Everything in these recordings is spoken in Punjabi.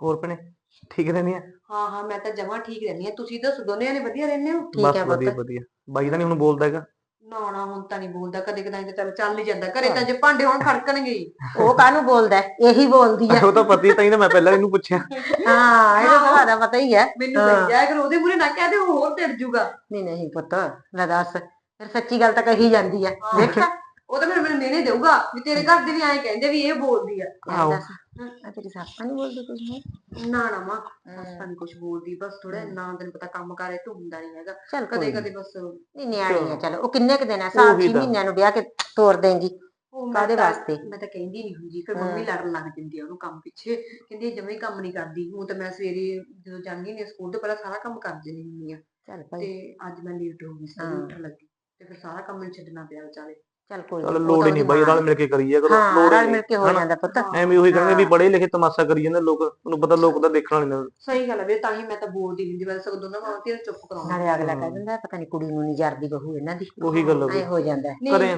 ਹੋਰ ਭੈਣੇ ਠੀਕ ਰਹਿੰਦੀ ਆ? ਹਾਂ ਹਾਂ ਮੈਂ ਤਾਂ ਜਮਾਂ ਠੀਕ ਰਹਿੰਦੀ ਆ। ਤੁਸੀਂ ਦੱਸੋ ਦੋਨੇ ਜਣੇ ਵਧੀਆ ਰਹਿੰਦੇ ਹੋ? ਠੀਕ ਬਸ ਹੈ ਵਧੀਆ ਪੁੱਤ? ਵਧੀਆ ਬਾਈ ਤਾਂ ਨਹੀਂ ਹੁਣ ਬੋਲਦਾ ਹੈਗਾ। ਨਾ ਨਾ ਹੁਣ ਤਾਂ ਨਹੀਂ ਬੋਲਦਾ। ਕਦੇ ਕਦਾਈ ਤਾਂ ਚੱਲ ਚੱਲ ਹੀ ਜਾਂਦਾ। ਘਰੇ ਤਾਂ ਜੇ ਭਾਂਡੇ ਹੁਣ ਖੜਕਣਗੇ ਹੀ। ਉਹ ਕਾਹਨੂੰ ਬੋਲਦਾ ਹੈ? ਇਹੀ ਬੋਲਦੀ ਹੈ ਉਹ ਤਾਂ ਪਤਾ ਤਾਂ ਹੀ ਤਾਂ ਮੈਂ ਪਹਿਲਾਂ ਇਹਨੂੰ ਪੁੱਛਿਆ। ਹਾਂ ਇਹਦਾ ਸੁਭਾਅ ਦਾ ਪਤਾ ਹੀ ਹੈ ਮੈਨੂੰ ਹਾਂ। ਕਹੀ ਜਾਇਆ ਕਰ ਉਹਦੇ ਮੂਰੇ ਨਾ ਕਹਿ ਦੇ ਉਹ ਹੋਰ ਤੇੜ ਜੂਗਾ। ਨਹੀਂ ਨਹੀਂ ਪੁੱਤ ਲੈ ਦੱਸ। ਫਿਰ ਸੱਚੀ ਗੱਲ ਤਾਂ ਕਹੀ ਜਾਂਦੀ ਹੈ। ਦੇਖਿਆ ਉਹ ਤਾਂ ਫਿਰ ਮੈਨੂੰ ਮਿਹਨੇ ਦੇਊਗਾ ਵੀ ਤੇਰੇ ਘਰ ਦੇ ਵੀ ਐਂ ਕਹਿੰਦੇ ਵੀ ਇਹ ਬੋਲਦੀ ਆ। ਆਹੋ। ਦੱਸ ਆ ਤੇਰੀ ਸੱਸ ਤਾਂ ਨਹੀਂ ਬੋਲਦੀ ਕੁਝ ਨਹੀਂ ਨਾ ਨਾ ਮਾਂ ਤਾਂ ਨਹੀਂ ਕੁਝ ਬੋਲਦੀ ਬਸ ਥੋੜਾ ਨਾ ਤੈਨੂੰ ਪਤਾ ਕੰਮ ਕਰੇ ਤੂੰ ਹੁੰਦਾ ਨਹੀਂ ਹੈਗਾ। ਚੱਲ ਕਦੇ ਕਦੇ ਕਦੇ ਬਸ ਨਹੀਂ ਨਿਆਣੀ ਹੈ। ਚਲ ਉਹ ਕਿੰਨੇ ਕੁ ਦਿਨ ਹੈ ਸਾਲ ਉਹੀ 6 ਤਾਂ। ਮਹੀਨਿਆਂ ਨੂੰ ਵਿਆਹ ਕੇ ਤੋਰ ਦੇਂਗੀ। ਤਾਂ- ਵਾਸਤੇ? ਮੈਂ ਤਾਂ ਕਹਿੰਦੀ ਨਹੀਂ ਹੁੰਦੀ ਫਿਰ। ਮੰਮੀ ਲੜਨ ਲੱਗ ਜਾਂਦੀ ਆ ਉਹਨੂੰ ਕੰਮ ਪਿੱਛੇ। ਕਹਿੰਦੀ ਜਮੇ ਕੰਮ ਨਹੀਂ ਕਰਦੀ। ਹੁਣ ਤਾਂ ਮੈਂ ਸਵੇਰੇ ਜਦੋਂ ਜਾਂਦੀ ਨਹੀਂ ਸਕੂਲ ਤੋਂ ਪਹਿਲਾਂ ਸਾਰਾ ਕੰਮ ਕਰ ਦਿੰਦੀ ਹੁੰਦੀ ਆ। ਚੱਲ ਤੇ ਅੱਜ ਮੈਂ ਲੇਟ ਹੋ ਗਈ ਸੀ। ਉੱਠਣ ਲੱਗੀ। ਤੇ ਫਿਰ ਸਾਰਾ ਕੰਮ ਮੈਨੂੰ ਛੱਡਣਾ ਪਿਆ ਵਿਚਾਲੇ। ਚੱਲ ਕੋਈ ਚਲ ਲੋੜ ਤਾਂ ਹੀ ਨਹੀਂ ਬਾਈ ਰਲ ਮਿਲ ਕੇ ਕਰੀਏ ਕਰੋ ਹਾਂ ਰਲ ਮਿਲ ਕੇ ਹੋ? ਜਾਂਦਾ ਪੁੱਤ। ਐਵੇਂ ਉਹੀ ਕਹਿੰਦੇ ਵੀ। ਪੜ੍ਹੇ ਲਿਖੇ ਤਮਾਸ਼ਾ ਕਰੀ ਜਾਂਦੇ ਲੋਕ ਤੁਹਾਨੂੰ ਪਤਾ ਲੋਕ ਤਾਂ ਦੇਖਣ ਵਾਲੇ ਨੇ। ਸਹੀ ਗੱਲ ਹੈ ਵੀ ਤਾਂ ਹੀ ਮੈਂ ਤਾਂ ਬੋਲਦੀ ਨਹੀਂ ਮੈਂ ਸਗੋਂ ਦੋਨਾਂ ਮਾਂ ਨੂੰ ਚੁੱਪ ਕਰਾਉਣਾ ਨਾਲੇ ਅਗਲਾ ਕਹਿ ਦਿੰਦਾ ਪਤਾ ਨਹੀਂ ਕੁੜੀ ਨੂੰ ਨਹੀਂ ਜਰਦੀ ਬਹੂ ਇਹਨਾਂ ਦੀ। ਉਹੀ ਗੱਲ ਹੋ ਜਾਂਦਾ। ਕਰੇ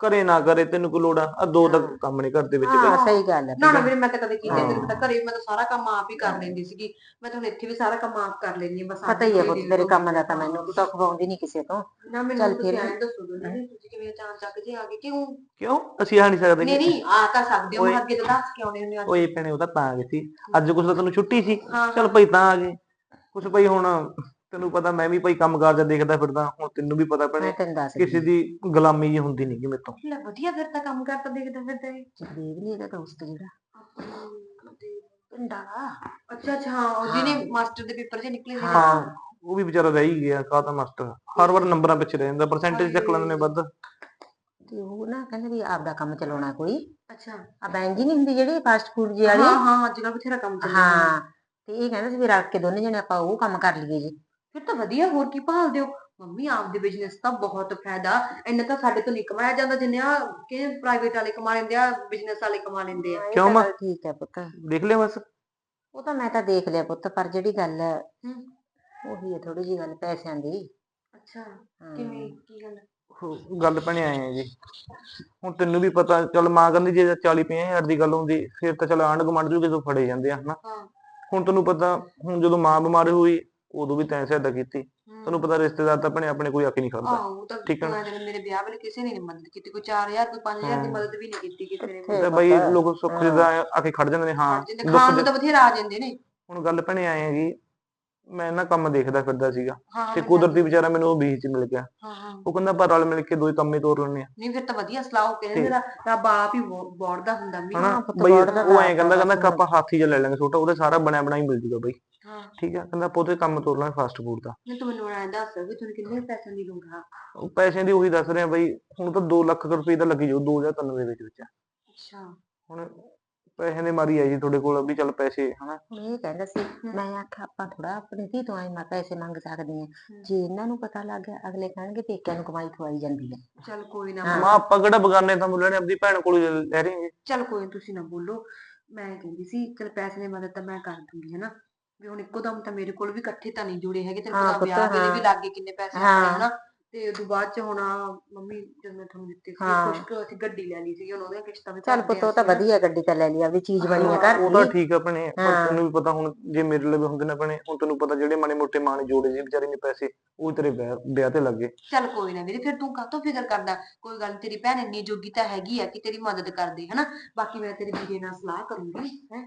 ਕਰੇ ਨਾ ਕਰੇ ਤੈਨੂੰ ਕੋਈ ਲੋੜ ਆ ਆਹ ਦੋ ਤਾਂ। ਕੰਮ ਨਹੀਂ ਕਰਦੇ ਵਿੱਚ ਹਾਂ। ਕੋਈ। ਹਾਂ ਸਹੀ ਗੱਲ ਹੈ ਨਾ ਨਾ ਵੀਰੇ ਮੈਂ ਤਾਂ ਕਦੇ ਕੀਤਾ। ਨਹੀਂ ਪਤਾ ਘਰੇ ਮੈਂ ਤਾਂ ਸਾਰਾ ਕੰਮ ਆਪ ਹੀ ਕਰ ਲੈਂਦੀ ਸੀਗੀ ਮੈਂ ਤਾਂ ਹੁਣ ਇੱਥੇ ਵੀ ਸਾਰਾ ਕੰਮ ਆਪ ਕਰ ਲੈਂਦੀ ਹਾਂ ਬਸ ਪਤਾ ਹੀ ਹੈ ਪੁੱਤ ਤੇਰੇ ਕੰਮ ਦਾ ਤਾਂ ਮੈਨੂੰ ਤੂੰ ਤਾਂ ਖਵਾਉਂਦੀ ਨਹੀਂ ਕਿਸੇ ਤੋਂ ਨਾ ਮੈਨੂੰ ਚੱਲ ਤੁਸੀਂ ਫਿਰ। ਐਂ ਦੱਸੋ ਦੋਨਾਂ ਨੇ ਤੁਸੀਂ ਕਿਵੇਂ ਅਚਾਨਕ ਚੱਕ ਜੇ ਆ ਗਏ ਕਿਉਂ ਕਿਉਂ ਅਸੀਂ ਆ ਨਹੀਂ ਸਕਦੇ ਨਹੀਂ ਨਹੀਂ ਆ ਤਾਂ ਸਕਦੇ ਹੋ। ਮੈਂ ਅੱਗੇ ਤਾਂ ਦੱਸ ਕੇ ਆਉਣੇ ਹੁੰਦੇ ਅੱਜ ਓਏ ਭੈਣੇ ਉਹ ਤਾਂ ਤਾਂ ਆ ਗਈ ਸੀ ਅੱਜ ਕੁਛ ਤਾਂ ਤੈਨੂੰ ਛੁੱਟੀ ਸੀ ਹਾਂ ਚਲ ਭਾਈ ਤਾਂ ਆ ਗਏ ਕੁਛ ਭਾਈ ਹੁਣ ਤੈਨੂੰ ਪਤਾ ਮੈਂ ਵੀ ਭਾਈ ਕੰਮਕਾਰ ਜਾਂ ਦੇਖਦਾ ਫਿਰਦਾ ਹੁਣ ਤੈਨੂੰ ਵੀ ਪਤਾ ਭੈਣੇ ਮੈਂ ਤੈਨੂੰ ਦੱਸ ਕਿਸੇ ਦੀ ਗੁਲਾਮੀ ਜੀ ਹੁੰਦੀ ਨਹੀਂ ਕਿ ਮੇਰੇ ਤੋਂ। ਲੈ ਵਧੀਆ ਫਿਰ ਤਾਂ ਕੰਮ ਕਰਤਾ ਦੇਖਦਾ ਫਿਰਦਾ ਇਹ ਜਗਦੇਵ ਨਹੀਂ ਇਹਦਾ ਦੋਸਤ ਜਿਹੜਾ। ਪਿੰਡਾ ਦਾ ਅੱਛਾ ਅੱਛਾ ਹਾਂ ਉਹ ਜਿਹਨੇ ਮਾਸਟਰ ਦੇ ਪੇਪਰ 'ਚ ਨਿਕਲੇ ਸੀ। ਹਾਂ। ਉਹ ਵੀ ਵਿਚਾਰਾ ਰਹਿ ਹੀ ਗਿਆ ਕਾਹਦਾ ਮਾਸਟਰ? ਹਰ ਵਾਰ ਨੰਬਰਾਂ ਪਿੱਛੇ ਰਹਿ ਜਾਂਦਾ ਪਰਸੈਂਟੇਜ ਚੱਕ ਲੈਂਦੇ ਨੇ ਵੱਧ। ਤੇ ਉਹ ਨਾ ਕਹਿੰਦੇ ਵੀ ਆਪਦਾ ਕੰਮ ਚਲਾਉਣਾ ਕੋਈ। ਅੱਛਾ। ਆ ਬੈਂਕ ਜੀ ਨਹੀਂ ਹੁੰਦੀ ਜਿਹੜੀ ਫਾਸਟ ਫੂਡ ਜੀ ਵਾਲੀ। ਹਾਂ ਹਾਂ ਅੱਜ ਕੱਲ ਬਥੇਰਾ ਕੰਮ ਚੱਲਦਾ। ਹਾਂ ਤੇ ਇਹ ਕਹਿੰਦੇ ਸੀ ਵੀ ਰਲ ਕੇ ਦੋਨੇ ਜਣੇ ਆਪਾਂ ਉਹ ਕੰਮ ਕਰ ਲਈਏ ਜੀ। ਫਿਰ ਤਾਂ ਵਧੀਆ ਹੋਰ ਕੀ ਭਾਲਦੇ ਹੋ ਮੰਮੀ ਆਪਦੇ ਬਿਜ਼ਨਸ ਦਾ ਬਹੁਤ ਫਾਇਦਾ। ਇੰਨਾ ਤਾਂ ਸਾਡੇ ਤੋਂ ਨਹੀਂ ਕਮਾਇਆ ਜਾਂਦਾ ਜਿੰਨੇ ਆ ਕਿ ਪ੍ਰਾਈਵੇਟ ਵਾਲੇ ਕਮਾ ਲੈਂਦੇ ਆ ਬਿਜ਼ਨਸ ਵਾਲੇ ਕਮਾ ਲੈਂਦੇ ਆ। ਇਹ ਕਿਉਂ ਤਾਂ ਮਾਂ? ਗੱਲ ਠੀਕ ਹੈ ਪੁੱਤ। ਦੇਖ ਲਿਆ ਬਸ। ਉਹ ਤਾਂ ਮੈਂ ਤਾਂ ਦੇਖ ਲਿਆ ਪੁੱਤ ਪਰ ਜਿਹੜੀ ਗੱਲ ਹੈ ਹਮ। ਉਹੀ ਹੈ ਥੋੜੀ ਜੀ ਗੱਲ ਪੈਸਿਆਂ ਦੀ। ਅੱਛਾ ਹਾਂ। ਕਿਵੇਂ ਕੀ ਗੱਲ? ਉਹ ਗੱਲ ਭੈਣੇ ਆਏ ਆ ਜੀ। ਹੁਣ ਤੈਨੂੰ ਵੀ ਪਤਾ ਚੱਲ ਮਾਂ ਕਹਿੰਦੀ ਜੇ 40 50 ਹਜ਼ਾਰ ਦੀ ਗੱਲ ਹੁੰਦੀ ਫਿਰ ਤਾਂ ਚੱਲ ਆਂਢ ਗੁਆਂਢ ਚੋਂ ਕਿਸੇ ਫੜੇ ਜਾਂਦੇ ਆ ਹਨਾ। ਹਾਂ। ਹੁਣ ਤੈਨੂੰ ਪਤਾ ਹੁਣ ਜਦੋਂ ਮਾਂ ਬਿਮਾਰ ਹੋਈ ਉਦੋਂ ਵੀ ਤੈਂ ਸਹਾਇਤਾ ਕੀਤੀ। ਤੈਨੂੰ ਪਤਾ ਰਿਸ਼ਤੇਦਾਰ ਤਾਂ ਭੈਣੇ ਆਪਣੇ ਕੋਈ ਕੇ ਨਹੀਂ ਖੜਦਾ ਆਹੋ ਉਹ ਤਾਂ ਠੀਕ ਹੈ ਨਾ? ਮੈਂ ਜਦੋਂ ਮੇਰੇ ਵਿਆਹ ਵੇਲੇ ਕਿਸੇ ਨੇ ਨੀ ਮਦਦ ਕੀਤੀ ਕੋਈ 4000 ਕੋਈ 5000 ਦੀ ਹਾਂ। ਮਦਦ ਵੀ ਨਹੀਂ ਕੀਤੀ ਕਿਸੇ ਨੇ ਕਿੱਥੇ? ਤੇ ਬਈ। ਲੋਕ ਸੁੱਖ ਹਾਂ। ਜਿਹਾ ਆ ਕੇ ਖੜ ਜਾਂਦੇ ਨੇ ਹਾਂ ਜਿੰਦੇ ਦੁੱਖ ਖਾਣ ਨੂੰ ਦੇ- ਤਾਂ ਬਥੇਰਾ ਆ ਜਾਂਦੇ ਨੇ ਹੁਣ ਗੱਲ ਭੈਣੇ ਆਏ ਹੈਗੀ ਮੈਂ ਨਾ ਕੰਮ ਦੇਖਦਾ ਫਿਰਦਾ ਸੀਗਾ ਹਾਂ ਤੇ ਕੁਦਰਤੀ ਵਿਚਾਰਾ ਮੈਨੂੰ ਉਹ ਬੀਚ ਚ ਮਿਲ ਗਿਆ ਹਾਂ ਹਾਂ ਉਹ ਕਹਿੰਦਾ ਆਪਾਂ ਰਲ ਮਿਲ ਕੇ ਦੋਈ ਕੰਮੇ ਤੋਰ ਲੈਣੇ ਆ ਨਹੀਂ ਫਿਰ ਤਾਂ ਵਧੀਆ ਸਲਾਹ ਉਹ ਕਹਿੰਦੇ ਦਾ ਰੱਬ ਆਪ ਹੀ ਬੋੜਦਾ ਹੁੰਦਾ ਵੀ ਹਨਾ ਪੁੱਤ ਬਈ ਦਾ ਉਹ ਐਂ ਕਹਿੰਦਾ ਕਹਿੰਦਾ ਕਿ ਆਪਾਂ ਹਾਥੀ ਜਿਹਾ ਲੈ ਲਾਂਗੇ ਛੋਟਾ ਉਹਦੇ ਸਾਰਾ ਬਣਿਆ ਬਣਾਈ ਮਿਲ ਜੂਗਾ ਬਈ ਹਾਂ। ਠੀਕ ਆ ਕਹਿੰਦਾ ਆਪਾਂ ਉਹਦੇ ਕੰਮ ਤੋਰ ਲਾਂਗੇ ਫਾਸਟ ਫੂਡ ਦਾ। ਨਹੀਂ ਤੂੰ ਮੈਨੂੰ ਐਂ ਦੱਸ ਵੀ ਤੁਹਾਨੂੰ ਕਿੰਨੇ ਪੈਸੇ ਦੀ ਲੋੜ ਆ ਉਹ ਪੈਸਿਆਂ ਦੀ ਉਹੀ ਦੱਸ ਰਿਹਾ ਬਈ ਹੁਣ ਤਾਂ 2 ਲੱਖ ਰੁਪਏ ਦਾ ਲੱਗੀ ਜਾਊ 2003 ਦੇ ਵਿੱਚ ਵਿੱਚ। ਅੱਛਾ। ਹੁਣ ਪੈਸਿਆਂ ਦੇ ਮਾਰੀ ਆਈ ਜੀ ਤੁਹਾਡੇ ਕੋਲ ਵੀ ਚੱਲ ਪੈਸੇ ਹਨਾ। ਹੁਣ ਇਹ ਕਹਿੰਦਾ ਸੀ ਮੈਂ ਆਖਿਆ ਆਪਾਂ ਥੋੜਾ ਆਪਣੀ ਧੀ ਤੋਂ ਆਏ ਮੈਂ ਪੈਸੇ ਮੰਗ ਸਕਦੇ ਹਾਂ। ਜੇ ਇਹਨਾਂ ਨੂੰ ਪਤਾ ਲੱਗ ਗਿਆ ਅਗਲੇ ਕਹਿਣਗੇ ਪੇਕਿਆਂ ਨੂੰ ਕਮਾਈ ਖਵਾਈ ਜਾਂਦੀ ਹੈ। ਚੱਲ ਕੋਈ ਨਾ। ਮਾਂ ਆਪਾਂ ਕਿਹੜਾ ਬਗਾਨੇ ਤਾਂ ਮੁੱਲਣੇ ਆਪਣੀ ਭੈਣ ਕੋਲ ਹੀ ਲੈ ਰਹੇ ਹਾਂ ਚੱਲ ਕੋਈ ਨੀ ਤੁਸੀਂ ਨਾ ਬੋਲੋ। ਮੈਂ ਕਹਿੰਦੀ ਸੀ ਚਲ ਪੈਸੇ ਦੀ ਮਦਦ ਤਾਂ ਮੈਂ ਕਰ ਦੂੰਗੀ ਹਨਾ। ਵੀ ਹੁਣ ਇੱਕੋ ਦਮ ਤਾਂ ਮੇਰੇ ਕੋਲ ਵੀ ਇਕੱਠੇ ਤਾਂ ਨਹੀਂ ਜੁੜੇ ਹੈਗੇ ਤੈਨੂੰ ਹਾਂ ਪਤਾ ਪੁੱਤ, ਵਿਆਹ ਵੇਲੇ ਵੀ ਹਾਂ। ਲੱਗੇ ਕਿੰਨੇ ਪੈਸੇ ਹਾਂ। ਹਨਾ ਤੇ ਉਦੋਂ ਬਾਅਦ ਚ ਹੁਣ ਆਹ ਮੰਮੀ ਜਦ ਮੈਂ ਤੁਹਾਨੂੰ ਦਿੱਤੇ ਸੀ ਹਾਂ। ਕੁਛ ਕੁ ਅਸੀਂ ਗੱਡੀ ਲੈ ਲਈ ਸੀ ਹੁਣ ਉਹਦੀਆਂ ਕਿਸ਼ਤਾਂ ਵੀ ਚੱਲ ਪੁੱਤ ਉਹ ਆ ਤਾਂ। ਵਧੀਆ ਗੱਡੀ ਤਾਂ ਲੈ ਲਈ ਆਪਦੀ ਚੀਜ਼ ਬਣੀ ਹੈ ਘਰ ਉਹ ਤਾਂ ਦੀ ਠੀਕ ਆ ਭੈਣੇ ਪਰ ਹਾਂ। ਤੈਨੂੰ ਵੀ ਪਤਾ ਹੁਣ ਜੇ ਮੇਰੇ ਲਈ ਹੁੰਦੇ ਨਾ ਭੈਣੇ ਹੁਣ ਤੈਨੂੰ ਪਤਾ ਜਿਹੜੇ ਮਾੜੇ ਮੋਟੇ ਮਾਂ ਨੇ ਜੋੜੇ ਸੀ ਵਿਚਾਰੇ ਨੇ ਪੈਸੇ ਉਹ ਤੇਰੇ ਵਿਆਹ ਵਿਆਹ ਤੇ ਲੱਗੇ ਚੱਲ ਕੋਈ ਨਾ ਵੀਰੇ ਫਿਰ ਤੂੰ ਕਾਹਤੋਂ ਫਿਕਰ ਕਰਦਾ ਕੋਈ ਗੱਲ ਨੀ, ਤੇਰੀ ਭੈਣ ਇੰਨੀ ਜੋਗੀ ਤਾਂ ਹੈਗੀ ਆ ਕਿ ਤੇਰੀ ਮਦਦ ਕਰਦੇ ਹਨਾ ਬਾਕੀ ਮੈਂ ਤੇਰੇ ਵੀਰੇ ਨਾਲ ਸਲਾਹ ਕਰੂੰਗੀ ਹੈ